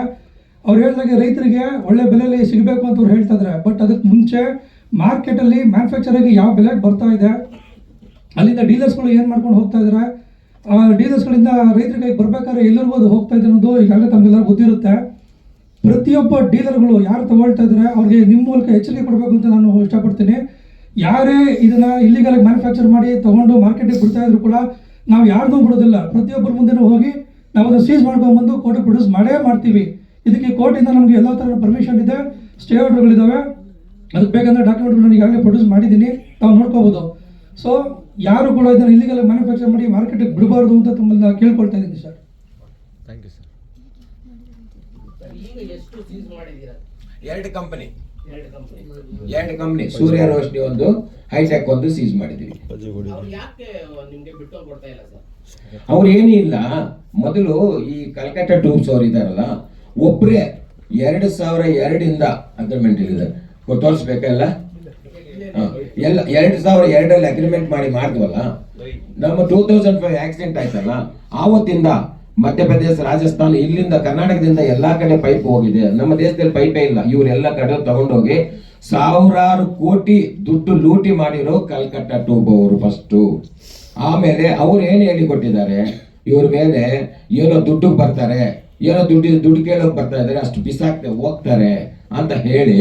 ಅವ್ರು ಹೇಳಿದಾಗೆ ರೈತರಿಗೆ ಒಳ್ಳೆ ಬೆಲೆಯಲ್ಲಿ ಸಿಗಬೇಕು ಅಂತ ಅವ್ರು ಹೇಳ್ತಾ ಇದ್ದಾರೆ ಬಟ್ ಅದಕ್ಕೆ ಮುಂಚೆ ಮಾರ್ಕೆಟಲ್ಲಿ ಮ್ಯಾನುಫ್ಯಾಕ್ಚರ್ ಆಗಿ ಯಾವ ಬೆಲೆ ಬರ್ತಾ ಇದೆ, ಅಲ್ಲಿಂದ ಡೀಲರ್ಸ್ಗಳು ಏನು ಮಾಡ್ಕೊಂಡು ಹೋಗ್ತಾ ಇದ್ದಾರೆ ಆ ಡೀಲರ್ಸ್ಗಳಿಂದ ರೈತರ ಕೈಗೆ ಬರ್ಬೇಕಾದ್ರೆ ಎಲ್ಲರಿಗೂ ಅದು ಹೋಗ್ತಾ ಇದೆ ಅನ್ನೋದು ಈಗಾಗಲೇ ತಮಗೆಲ್ಲರೂ ಗೊತ್ತಿರುತ್ತೆ. ಪ್ರತಿಯೊಬ್ಬ ಡೀಲರ್ಗಳು ಯಾರು ತಗೊಳ್ತಾ ಇದ್ದಾರೆ ಅವ್ರಿಗೆ ನಿಮ್ಮ ಮೂಲಕ ಎಚ್ಚರಿಕೆ ಕೊಡಬೇಕು ಅಂತ ನಾನು ಇಷ್ಟಪಡ್ತೀನಿ. ಯಾರೇ ಇದನ್ನ ಇಲ್ಲಿಗಲಾಗಿ ಮ್ಯಾನುಫ್ಯಾಕ್ಚರ್ ಮಾಡಿ ತಗೊಂಡು ಮಾರ್ಕೆಟಿಗೆ ಬಿಡ್ತಾ ಇದ್ರು ಕೂಡ ನಾವು ಯಾರ್ದೂ ಬಿಡೋದಿಲ್ಲ. ಪ್ರತಿಯೊಬ್ಬರ ಮುಂದೆನೂ ಹೋಗಿ ನಾವು ಅದನ್ನು ಸೀಸ್ ಮಾಡ್ಕೊಂಡ್ಬಂದು ಕೋರ್ಟ್ ಪ್ರೊಡ್ಯೂಸ್ ಮಾಡೇ ಮಾಡ್ತೀವಿ. ಇದಕ್ಕೆ ಕೋರ್ಟಿಂದ ನಮಗೆ ಎಲ್ಲ ಥರದ ಪರ್ಮಿಷನ್ ಇದೆ. ಸ್ಟೇ ಆರ್ಡರ್ಗಳಿದ್ದಾವೆ ಅದಕ್ಕೆ ಬೇಕಂದ್ರೆ ಡಾಕ್ಯುಮೆಂಟ್ಗಳನ್ನ ಈಗಾಗಲೇ ಪ್ರೊಡ್ಯೂಸ್ ಮಾಡಿದ್ದೀನಿ. ತಾವು ನೋಡ್ಕೋಬೋದು. ಸೊ ಯಾರು ಕೂಡ ಇದನ್ನು ಇಲ್ಲಿಗೆಲ್ಲ ಮ್ಯಾನುಫ್ಯಾಕ್ಚರ್ ಮಾಡಿ ಮಾರ್ಕೆಟಿಗೆ ಬಿಡಬಾರ್ದು ಅಂತ ತುಂಬ ಕೇಳ್ಕೊಳ್ತಾ ಇದ್ದೀನಿ ಸರ್. ಥ್ಯಾಂಕ್ ಯು ಸರ್ ಎರಡು ಕಂಪನಿ ಎರಡು ಕಂಪನಿ ಎರಡು ಕಂಪನಿ ಸೂರ್ಯ ರೋಶ್ನಿ ಒಂದು ಹೈಟೆಕ್ ಒಂದು ಸೀಸ್ ಮಾಡಿದ್ದೀವಿ. ಅವ್ರು ಯಾಕೆ ನಿಮ್ಗೆ ಬಿಟ್ಟು ಕೊಡ್ತಾ ಇಲ್ಲ ಸರ್? ಅವ್ರು ಏನೂ ಇಲ್ಲ ಮೊದಲು ಈ ಕಲ್ಕಟ್ಟ ಟೂಬ್ಸ್ ಅವ್ರು ಇದಾರಲ್ಲ ಒಬ್ಬರೇ ಎರಡು ಸಾವಿರ ಎರಡರಿಂದ ಅಗ್ರಿಮೆಂಟ್ ಇದೆ ತೋರಿಸ್ಬೇಕಲ್ಲ. ಎಲ್ಲ ಎರಡು ಸಾವಿರ ಎರಡರಲ್ಲಿ ಅಗ್ರಿಮೆಂಟ್ ಮಾಡಿ ಮಾಡಿದ್ವಲ್ಲ? ನಮ್ಮ ಟೂ ತೌಸಂಡ್ ಫೈವ್ ಆಕ್ಸಿಡೆಂಟ್ ಆಯ್ತಲ್ಲ? ಆವತ್ತಿಂದ ಮಧ್ಯಪ್ರದೇಶ ರಾಜಸ್ಥಾನ ಇಲ್ಲಿಂದ ಕರ್ನಾಟಕದಿಂದ ಎಲ್ಲಾ ಕಡೆ ಪೈಪ್ ಹೋಗಿದೆ. ನಮ್ಮ ದೇಶದಲ್ಲಿ ಪೈಪೇ ಇಲ್ಲ. ಇವರೆಲ್ಲ ಕಡೆ ತಗೊಂಡೋಗಿ ಸಾವಿರಾರು ಕೋಟಿ ದುಡ್ಡು ಲೂಟಿ ಮಾಡಿರೋ ಕಲ್ಕಟ್ಟ ಟೂಬ್ ಅವರು ಫಸ್ಟು ಆಮೇಲೆ ಅವ್ರು ಏನು ಹೇಳಿಕೊಟ್ಟಿದ್ದಾರೆ ಇವ್ರ ಮೇಲೆ ಏನೋ ದುಡ್ಡು ಬರ್ತಾರೆ. ಏನೋ ದುಡ್ಡು ದುಡ್ಡು ಕೇಳೋಕೆ ಬರ್ತಾ ಇದ್ದಾರೆ. ಅಷ್ಟು ಬಿಸಾಕ್ತೆ ಹೋಗ್ತಾರೆ ಅಂತ ಹೇಳಿ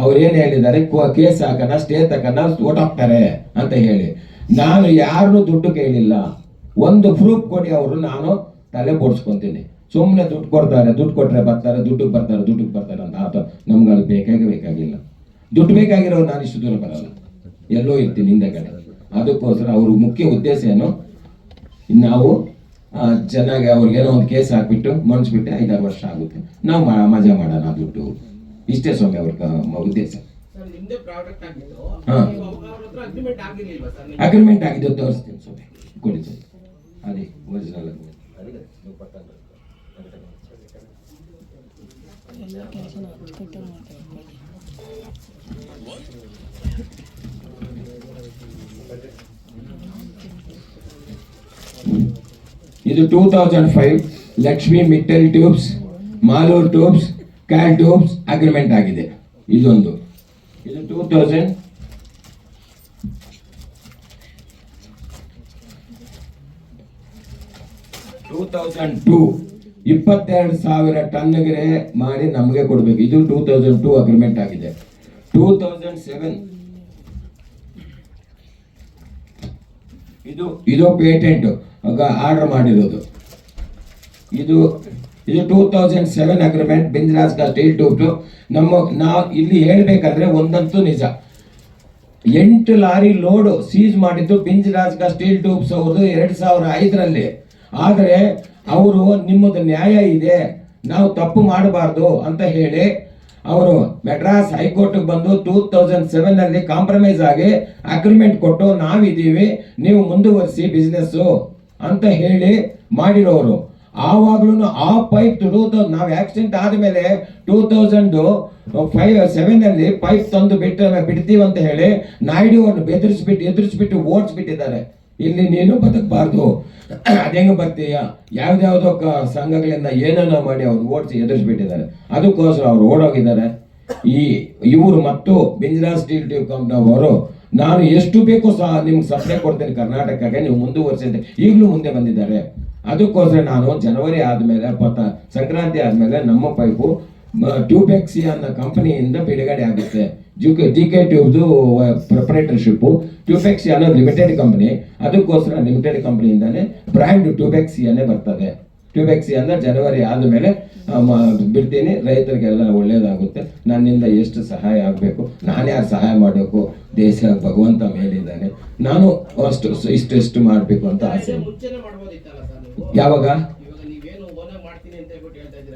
ಅವ್ರು ಏನು ಹೇಳಿದ್ದಾರೆ? ಕೇಸ್ ಹಾಕನ ಸ್ಟೇ ತಕನ ಹಾಕ್ತಾರೆ ಅಂತ ಹೇಳಿ. ನಾನು ಯಾರನ್ನೂ ದುಡ್ಡು ಕೇಳಿಲ್ಲ. ಒಂದು ಪ್ರೂಫ್ ಕೊಡಿ ಅವರು, ನಾನು ತಲೆ ಬೋಡ್ಸ್ಕೊಂತೀನಿ. ಸುಮ್ಮನೆ ದುಡ್ಡು ಕೊಡ್ತಾರೆ, ದುಡ್ಡು ಕೊಟ್ಟರೆ ಬರ್ತಾರೆ, ದುಡ್ಡಿಗೆ ಬರ್ತಾರೆ ದುಡ್ಡಿಗೆ ಬರ್ತಾರೆ ಅಂತ. ಆತ ನಮ್ಗೆ ಅದು ಬೇಕಾಗೇ ಬೇಕಾಗಿಲ್ಲ. ದುಡ್ಡು ಬೇಕಾಗಿರೋ ನಾನು ಇಷ್ಟು ದೂರ ಬರಲ್ಲ. ಎಲ್ಲೋ ಇರ್ತೀನಿ ಹಿಂದೆಗಡೆ. ಅದಕ್ಕೋಸ್ಕರ ಅವ್ರ ಮುಖ್ಯ ಉದ್ದೇಶ ಏನು? ನಾವು ಚೆನ್ನಾಗಿ ಅವ್ರಿಗೆ ಏನೋ ಒಂದು ಕೇಸ್ ಹಾಕ್ಬಿಟ್ಟು, ಮನ್ಸ್ಬಿಟ್ಟು ಐದಾರು ವರ್ಷ ಆಗುತ್ತೆ. ನಾವು ಮಜಾ ಮಾಡೋಣ ದುಡ್ಡು. ಇಷ್ಟೇ ಸ್ವಾಮಿ ಅವ್ರ ಕ- ಉದ್ದೇಶ ಸರ್ ನಿಮ್ದೇ ಪ್ರಾಡಕ್ಟ್ ಆಗಿತ್ತು ಹಾ. ನೀವು ಅವ್ರ ಹತ್ರ ಅಗ್ರಿಮೆಂಟ್ ಆಗಿರ್ಲಿಲ್ವಾ ಸರ್ ನಿಮ್ಗೆ? ಅಗ್ರಿಮೆಂಟ್ ಆಗಿದೆ ತೋರಿಸ್ತೀನಿ ಸ್ವಾಮಿ. ಕೊಡಿ ಸರ್. ಅದೇ ಒರಿಜಿನಲ್ ಅಗ್ರಿಮೆಂಟ್ ಇದು two thousand five Lakshmi Mittal tubes Malur tubes cal tubes agreement ಆಗಿದೆ. ಇದೊಂದು. ಇದು two thousand two thousand two ಇಪ್ಪತ್ತೆರಡು ಸಾವಿರ ಟನ್ಗೆ ಮಾಡಿ ನಮಗೆ ಕೊಡಬೇಕು. ಇದು ಟೂ ತೌಸಂಡ್ ಟೂ ಅಗ್ರಿಮೆಂಟ್ ಆಗಿದೆ. ಟೂ ತೌಸಂಡ್ ಸೆವೆನ್ ಇದು ಇದು ಪೇಟೆಂಟ್. ಆರ್ಡರ್ ಮಾಡಿರೋದು. ಇದು ಇದು two thousand seven agreement Bindras steel tube ನಮ್ಮ, ನಾವು ಇಲ್ಲಿ ಹೇಳ್ಬೇಕಂದ್ರೆ ಒಂದಂತೂ ನಿಜ. ಎಂಟು ಲಾರಿ ಲೋಡು ಸೀಸ್ ಮಾಡಿದ್ದು ಬಿಂಜ್ ರಾಜ್ ಸ್ಟೀಲ್ ಟ್ಯೂಬ್ಸ್ ಅವ್ರದ್ದು ಎರಡು ಸಾವಿರ ಐದರಲ್ಲಿ. ಆದರೆ ಅವರು, ನಿಮ್ಮದು ನ್ಯಾಯ ಇದೆ, ನಾವು ತಪ್ಪು ಮಾಡಬಾರ್ದು ಅಂತ ಹೇಳಿ ಅವರು ಮೆಡ್ರಾಸ್ ಹೈಕೋರ್ಟ್ಗೆ ಬಂದು ಟೂ ತೌಸಂಡ್ ಸೆವೆನ್ ಅಲ್ಲಿ ಕಾಂಪ್ರಮೈಸ್ ಆಗಿ ಅಗ್ರಿಮೆಂಟ್ ಕೊಟ್ಟು ನಾವಿದ್ದೀವಿ, ನೀವು ಮುಂದುವರಿಸಿ ಬಿಸ್ನೆಸ್ಸು ಅಂತ ಹೇಳಿ ಮಾಡಿರೋರು. ಆವಾಗ್ಲೂ ಆ ಪೈಪ್ ಟೂ ತೌಸಂಡ್ ನಾವು ಆಕ್ಸಿಡೆಂಟ್ ಆದಮೇಲೆ ಟೂ ತೌಸಂಡ್ ಫೈವ್ ಸೆವೆನ್ ಅಲ್ಲಿ ಪೈಪ್ ತಂದು ಬಿಟ್ಟು ಬಿಡ್ತೀವಿ ಅಂತ ಹೇಳಿ ನಾಯ್ಡು ಅವ್ರನ್ನ ಬೆದರಿಸ್ಬಿಟ್ಟು ಎದುರಿಸ್ಬಿಟ್ಟು ಓಡಿಸ್ಬಿಟ್ಟಿದ್ದಾರೆ. ಇಲ್ಲಿ ನೀನು ಬದುಕಬಾರ್ದು. ಅದೇಂಗ ಬರ್ತೀಯ? ಯಾವ್ದಾವ್ದೋ ಸಂಘಗಳಿಂದ ಏನೇನೋ ಮಾಡಿ ಅವ್ರು ಓಡಿಸಿ ಎದುರಿಸ್ಬಿಟ್ಟಿದ್ದಾರೆ. ಅದಕ್ಕೋಸ್ಕರ ಅವ್ರು ಓಡೋಗಿದ್ದಾರೆ. ಈ ಇವರು ಮತ್ತು ಬಿಂಜ್ರಾ ಸ್ಟೀಲ್ ಟ್ಯೂಬ್ ಕಂಪ್ನಿ ಅವರು, ನಾನು ಎಷ್ಟು ಬೇಕೋ ಸಹ ನಿಮ್ಗೆ ಸಪ್ಲೈ ಕೊಡ್ತೇನೆ ಕರ್ನಾಟಕಕ್ಕೆ, ನೀವು ಮುಂದುವರಿಸಿದ್ದೆ ಈಗಲೂ ಮುಂದೆ ಬಂದಿದ್ದಾರೆ. ಅದಕ್ಕೋಸ್ಕರ ನಾನು ಜನವರಿ ಆದಮೇಲೆ ಪತ ಸಂಕ್ರಾಂತಿ ಆದಮೇಲೆ ನಮ್ಮ ಪೈಪು ಟ್ಯೂಬೆಕ್ಸಿ ಅನ್ನೋ ಕಂಪನಿಯಿಂದ ಬಿಡುಗಡೆ ಆಗುತ್ತೆ. ಜುಕೆ ಜಿ ಕೆ ಟ್ಯೂಬ್ದು ಪ್ರೊಪರೇಟರ್ಶಿಪ್ಪು. ಟ್ಯೂಬೆಕ್ಸಿ ಅನ್ನೋದು ಲಿಮಿಟೆಡ್ ಕಂಪನಿ. ಅದಕ್ಕೋಸ್ಕರ ಲಿಮಿಟೆಡ್ ಕಂಪ್ನಿಯಿಂದಲೇ ಬ್ರ್ಯಾಂಡ್ ಟ್ಯೂಬೆಕ್ಸಿಯನ್ನೇ ಬರ್ತದೆ. ಟ್ಯೂಬೆಕ್ಸಿ ಅಂದ್ರೆ ಜನವರಿ ಆದಮೇಲೆ ಬಿಡ್ತೀನಿ. ರೈತರಿಗೆಲ್ಲ ಒಳ್ಳೇದಾಗುತ್ತೆ. ನನ್ನಿಂದ ಎಷ್ಟು ಸಹಾಯ ಆಗಬೇಕು? ನಾನು ಯಾರು ಸಹಾಯ ಮಾಡಬೇಕು? ದೇಶ ಭಗವಂತ ಮೇಲಿದ್ದಾನೆ. ನಾನು ಅಷ್ಟು ಇಷ್ಟು ಮಾಡಬೇಕು ಅಂತ ಆಸೆ. ಯಾವಾಗ?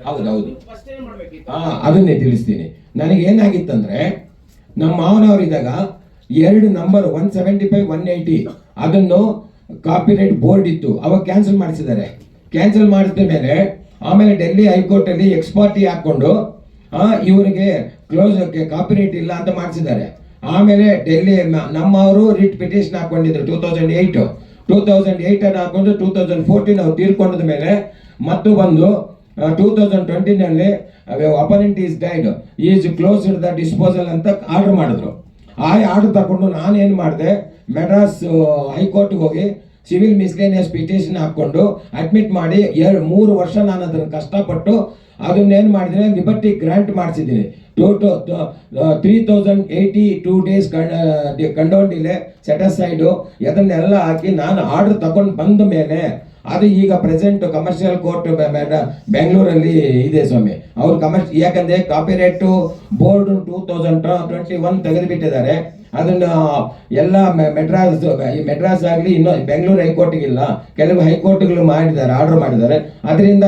ಹೌದೌದು. ಹಾ ಅದನ್ನೇ ತಿಳಿಸ್ತೀನಿ. ನನಗೆ ಏನಾಗಿತ್ತಂದ್ರೆ ನಮ್ಮ ಮಾವನವರಿದ್ದಾಗ ಎರಡು number one seventy five one eighty ಅದನ್ನು ಕಾಪಿರೈಟ್ ಬೋರ್ಡ್ ಇತ್ತು. ಅವಾಗ ಕ್ಯಾನ್ಸಲ್ ಮಾಡಿಸಿದ್ದಾರೆ. ಕ್ಯಾನ್ಸಲ್ ಮಾಡಿದ ಮೇಲೆ ಆಮೇಲೆ ಡೆಲ್ಲಿ ಹೈಕೋರ್ಟ್ ಅಲ್ಲಿ ಎಕ್ಸ್ಪಾರ್ಟಿ ಹಾಕೊಂಡು ಆ, ಇವರಿಗೆ ಕ್ಲೋಸ್ ಕಾಪಿರೈಟ್ ಇಲ್ಲ ಅಂತ ಮಾಡಿಸಿದ್ದಾರೆ. ಆಮೇಲೆ ಡೆಲ್ಲಿ ನಮ್ಮವರು writ petition ಹಾಕೊಂಡಿದ್ರು two thousand eight two thousand eight ಅನ್ನು ಹಾಕೊಂಡು ಟೂ ತೌಸಂಡ್ ಫೋರ್ಟೀನ್ ಅವ್ರು ತೀರ್ಕೊಂಡ ಮೇಲೆ ಮತ್ತು ಬಂದು two thousand ಟ್ವೆಂಟಿನಲ್ಲಿ opponent is died is close the disposal ಅಂತ ಆರ್ಡರ್ ಮಾಡಿದ್ರು. ಆ ಆರ್ಡರ್ ತಗೊಂಡು ನಾನೇನು ಮಾಡಿದೆ ಮೆಡ್ರಾಸ್ ಹೈಕೋರ್ಟ್ಗೆ ಹೋಗಿ ಸಿವಿಲ್ ಮಿಸ್ಲೇನಿಯಸ್ ಪಿಟಿಷನ್ ಹಾಕ್ಕೊಂಡು ಅಡ್ಮಿಟ್ ಮಾಡಿ, ಎರಡು, ಮೂರು ವರ್ಷ ನಾನು ಅದನ್ನು ಕಷ್ಟಪಟ್ಟು ಅದನ್ನೇನು ಮಾಡಿದ್ರೆ liberty grant ಮಾಡಿಸಿದ್ದೀನಿ. Three thousand eighty two days condone delay set aside ಅದನ್ನೆಲ್ಲ ಹಾಕಿ ನಾನು ಆರ್ಡರ್ ತಗೊಂಡು ಬಂದ ಮೇಲೆ ಅದು ಈಗ ಪ್ರೆಸೆಂಟ್ ಕಮರ್ಷಿಯಲ್ ಕೋರ್ಟ್ ಬೆಂಗಳೂರಲ್ಲಿ ಇದೆ ಸ್ವಾಮಿ ಅವ್ರು ಕಮರ್ಷ್ ಯಾಕಂದ್ರೆ copyright board two thousand twenty one ತೆಗೆದುಬಿಟ್ಟಿದ್ದಾರೆ ಅದನ್ನ ಎಲ್ಲ ಮೆಡ್ರಾಸ್ ಮೆಡ್ರಾಸ್ ಆಗಲಿ ಇನ್ನೂ ಬೆಂಗಳೂರು ಹೈಕೋರ್ಟ್ಗಿಲ್ಲ. ಕೆಲವು ಹೈಕೋರ್ಟ್ಗಳು ಮಾಡಿದ್ದಾರೆ, ಆರ್ಡರ್ ಮಾಡಿದ್ದಾರೆ. ಅದರಿಂದ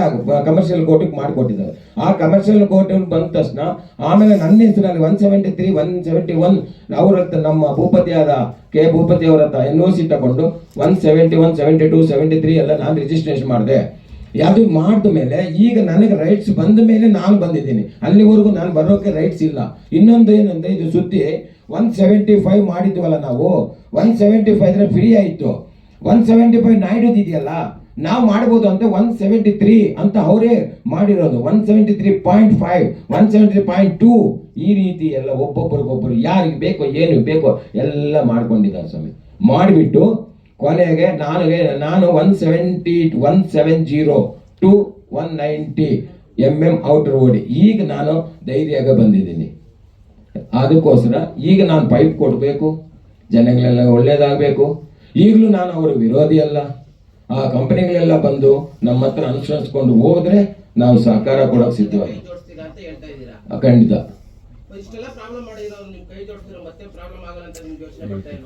ಕಮರ್ಷಿಯಲ್ ಕೋರ್ಟಿಗೆ ಮಾಡಿಕೊಟ್ಟಿದ್ದಾರೆ. ಆ ಕಮರ್ಷಿಯಲ್ ಕೋರ್ಟ್ ಬಂದ ತಕ್ಷಣ ಆಮೇಲೆ ನನ್ನ ಹೆಸರಲ್ಲಿ one seventy three one seventy one ಅವ್ರ ನಮ್ಮ ಭೂಪತಿಯಾದ ಕೆ ಭೂಪತಿ ಅವರ ಎನ್ ಒ ಸಿ ತಗೊಂಡು one seventy one seventy two seventy three ಎಲ್ಲ ನಾನು ರಿಜಿಸ್ಟ್ರೇಷನ್ ಮಾಡಿದೆ. ಅದು ಮಾಡಿದ ಮೇಲೆ ಈಗ ನನಗೆ ರೈಟ್ಸ್ ಬಂದ ಮೇಲೆ ನಾನು ಬಂದಿದ್ದೀನಿ. ಅಲ್ಲಿವರೆಗೂ ನಾನು ಬರೋಕೆ ರೈಟ್ಸ್ ಇಲ್ಲ. ಇನ್ನೊಂದು ಏನಂದ್ರೆ, ಇದು ಸುದ್ದಿ ಒನ್ ಸೆವೆಂಟಿ ಫೈವ್ ಮಾಡಿದ್ವಲ್ಲ ನಾವು. ಒನ್ ಸೆವೆಂಟಿ ಫೈವ್ ಫ್ರೀ ಆಯಿತು. ಒನ್ ಸೆವೆಂಟಿ ಫೈವ್ ನಾಯ್ಡುದು ಇದೆಯಲ್ಲ? ನಾವು ಮಾಡ್ಬೋದು ಅಂತ ಒನ್ ಸೆವೆಂಟಿ ತ್ರೀ ಅಂತ ಅವರೇ ಮಾಡಿರೋದು. One seventy three point five one seventy three point two ಈ ರೀತಿ ಎಲ್ಲ ಒಬ್ಬೊಬ್ಬರಿಗೊಬ್ಬರು ಯಾರಿಗೆ ಬೇಕೋ, ಏನು ಬೇಕೋ ಎಲ್ಲ ಮಾಡ್ಕೊಂಡಿದ್ದಾರೆ ಸ್ವಾಮಿ. ಮಾಡಿಬಿಟ್ಟು ಕೊನೆಗೆ ನಾನು ನಾನು one seventy one seven zero two one ninety M M outer OD ಈಗ ನಾನು ಧೈರ್ಯಾಗ ಬಂದಿದ್ದೀನಿ. ಅದಕ್ಕೋಸ್ಕರ ಈಗ ನಾನು ಪೈಪ್ ಕೊಡಬೇಕು. ಜನಗಳೆಲ್ಲ ಒಳ್ಳೇದಾಗಬೇಕು. ಈಗಲೂ ನಾನು ಅವರ ವಿರೋಧಿ ಅಲ್ಲ. ಆ ಕಂಪನಿಗಳೆಲ್ಲ ಬಂದು ನಮ್ಮ ಹತ್ರ ಅನುಸರಿಸ್ಕೊಂಡು ಹೋದ್ರೆ ನಾವು ಸಹಕಾರ ಕೊಡೋಕೆ ಸಿದ್ಧವಾಗಿ. ಖಂಡಿತ.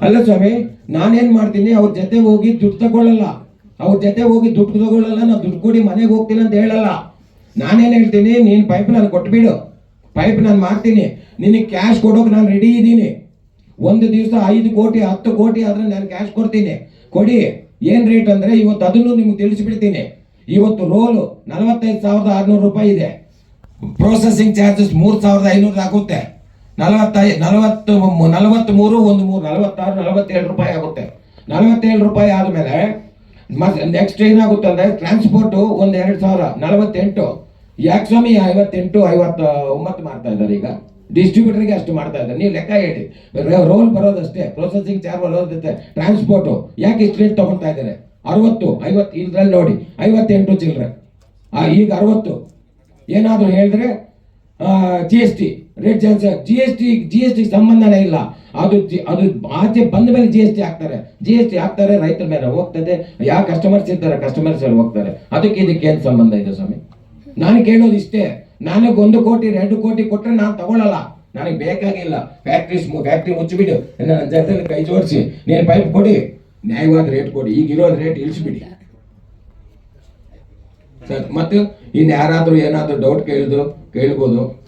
ಅಲ್ಲ ಸ್ವಾಮಿ, ನಾನೇನ್ ಮಾಡ್ತೀನಿ? ಅವ್ರ ಜೊತೆ ಹೋಗಿ ದುಡ್ಡು ತಗೊಳ್ಳಲ್ಲ. ಅವ್ರ ಜೊತೆ ಹೋಗಿ ದುಡ್ಡು ತಗೊಳ್ಳಲ್ಲ ನಾ ದುಡ್ಡು ಕೊಡಿ ಮನೆಗೆ ಹೋಗ್ತೀನಿ ಅಂತ ಹೇಳಲ್ಲ. ನಾನೇನ್ ಹೇಳ್ತೀನಿ? ನೀನ್ ಪೈಪ್ ನಾನು ಕೊಟ್ಬಿಡು. ಪೈಪ್ ನಾನು ಮಾಡ್ತೀನಿ ನಿನಗೆ ಕ್ಯಾಶ್ ಕೊಡೋಕೆ ನಾನು ರೆಡಿ ಇದ್ದೀನಿ ಒಂದು ದಿವಸ ಐದು ಕೋಟಿ, ಹತ್ತು ಕೋಟಿ ಆದ್ರೆ ನಾನು ಕ್ಯಾಶ್ ಕೊಡ್ತೀನಿ. ಕೊಡಿ. ಏನ್ ರೇಟ್ ಅಂದ್ರೆ ಇವತ್ತು ಅದನ್ನು ನಿಮ್ಗೆ ತಿಳಿಸ್ಬಿಡ್ತೀನಿ. ಇವತ್ತು ರೋಲು ನಲವತ್ತೈದು ಸಾವಿರದ ಆರ್ನೂರು ರೂಪಾಯಿ ಇದೆ. ಪ್ರೊಸೆಸಿಂಗ್ ಚಾರ್ಜಸ್ ಮೂರು ಸಾವಿರದ ಐನೂರ ಆಗುತ್ತೆ. ನಲವತ್ತೈ, ನಲವತ್ತು ನಲವತ್ತ್ ಮೂರು ಒಂದು ಮೂರು, ನಲವತ್ತಾರು, ನಲವತ್ತೇಳು ರೂಪಾಯಿ ಆಗುತ್ತೆ. ನಲವತ್ತೇಳು ರೂಪಾಯಿ ಆದಮೇಲೆ ನೆಕ್ಸ್ಟ್ ಏನಾಗುತ್ತೆ ಅಂದ್ರೆ ಟ್ರಾನ್ಸ್ಪೋರ್ಟು ಒಂದು ಎರಡು ಸಾವಿರ, ನಲವತ್ತೆಂಟು. ಯಾಕೆ ಐವತ್ತೆಂಟು ಐವತ್ತ ಒಂಬತ್ತು ಮಾಡ್ತಾ ಇದ್ದಾರೆ ಈಗ. ಡಿಸ್ಟ್ರಿಬ್ಯೂಟರ್ಗೆ ಅಷ್ಟು ಮಾಡ್ತಾ ಇದ್ದಾರೆ. ನೀವು ಲೆಕ್ಕ ಹೇಳಿ. ರೋಲ್ ಬರೋದಷ್ಟೇ. ಪ್ರೊಸೆಸಿಂಗ್ ಚಾರ್ಜ್ ಬರೋದಷ್ಟೇ. ಟ್ರಾನ್ಸ್ಪೋರ್ಟು ಯಾಕೆ ಇಷ್ಟು ರೇಟ್ ತಗೊಳ್ತಾ ಇದ್ದಾರೆ? ಅರವತ್ತು, ಐವತ್ತು, ಇದ್ರಲ್ಲಿ ನೋಡಿ. ಐವತ್ತೆಂಟು ಚಿಲ್ಲರೆ ಈಗ ಅರವತ್ತು. ಏನಾದರೂ ಹೇಳಿದ್ರೆ ಜಿ ಎಸ್ ಟಿ ರೇಟ್ ಜಾಸ್ತಿ G S T G S T ಸಂಬಂಧನೇ ಇಲ್ಲ. ಅದು ಅದು ಆಚೆ ಬಂದ ಮೇಲೆ ಜಿ ಎಸ್ ಟಿ ಹಾಕ್ತಾರೆ. ಜಿ ಎಸ್ ಟಿ ಹಾಕ್ತಾರೆ, ರೈತರ ಮೇಲೆ ಹೋಗ್ತದೆ. ಯಾವ ಕಸ್ಟಮರ್ಸ್ ಇರ್ತಾರೆ ಕಸ್ಟಮರ್ಸ್ ಅಲ್ಲಿ ಹೋಗ್ತಾರೆ. ಅದಕ್ಕೆ ಇದಕ್ಕೆ ಏನು ಸಂಬಂಧ ಇದೆ ಸ್ವಾಮಿ? ನಾನು ಕೇಳೋದು ಇಷ್ಟೇ. ನನಗೆ ಒಂದು ಕೋಟಿ, ಎರಡು ಕೋಟಿ ಕೊಟ್ಟರೆ ನಾನು ತಗೊಳ್ಳಲ್ಲ ನನಗೆ ಬೇಕಾಗಿಲ್ಲ. ಫ್ಯಾಕ್ಟ್ರಿ ಫ್ಯಾಕ್ಟ್ರಿ ಮುಚ್ಚಿಬಿಡು. ನನ್ನ ಕೈ ಜೋಡಿಸಿ. ನೀನು ಪೈಪ್ ಕೊಡಿ. ನ್ಯಾಯವಾದ ರೇಟ್ ಕೊಡಿ. ಈಗ ಇರೋದು ರೇಟ್ ಇಳಿಸ್ಬಿಡಿ. ಮತ್ತು ಇನ್ನು ಯಾರಾದರೂ ಏನಾದರೂ ಡೌಟ್ ಕೇಳಿದ್ರು ಕೇಳ್ಬೋದು.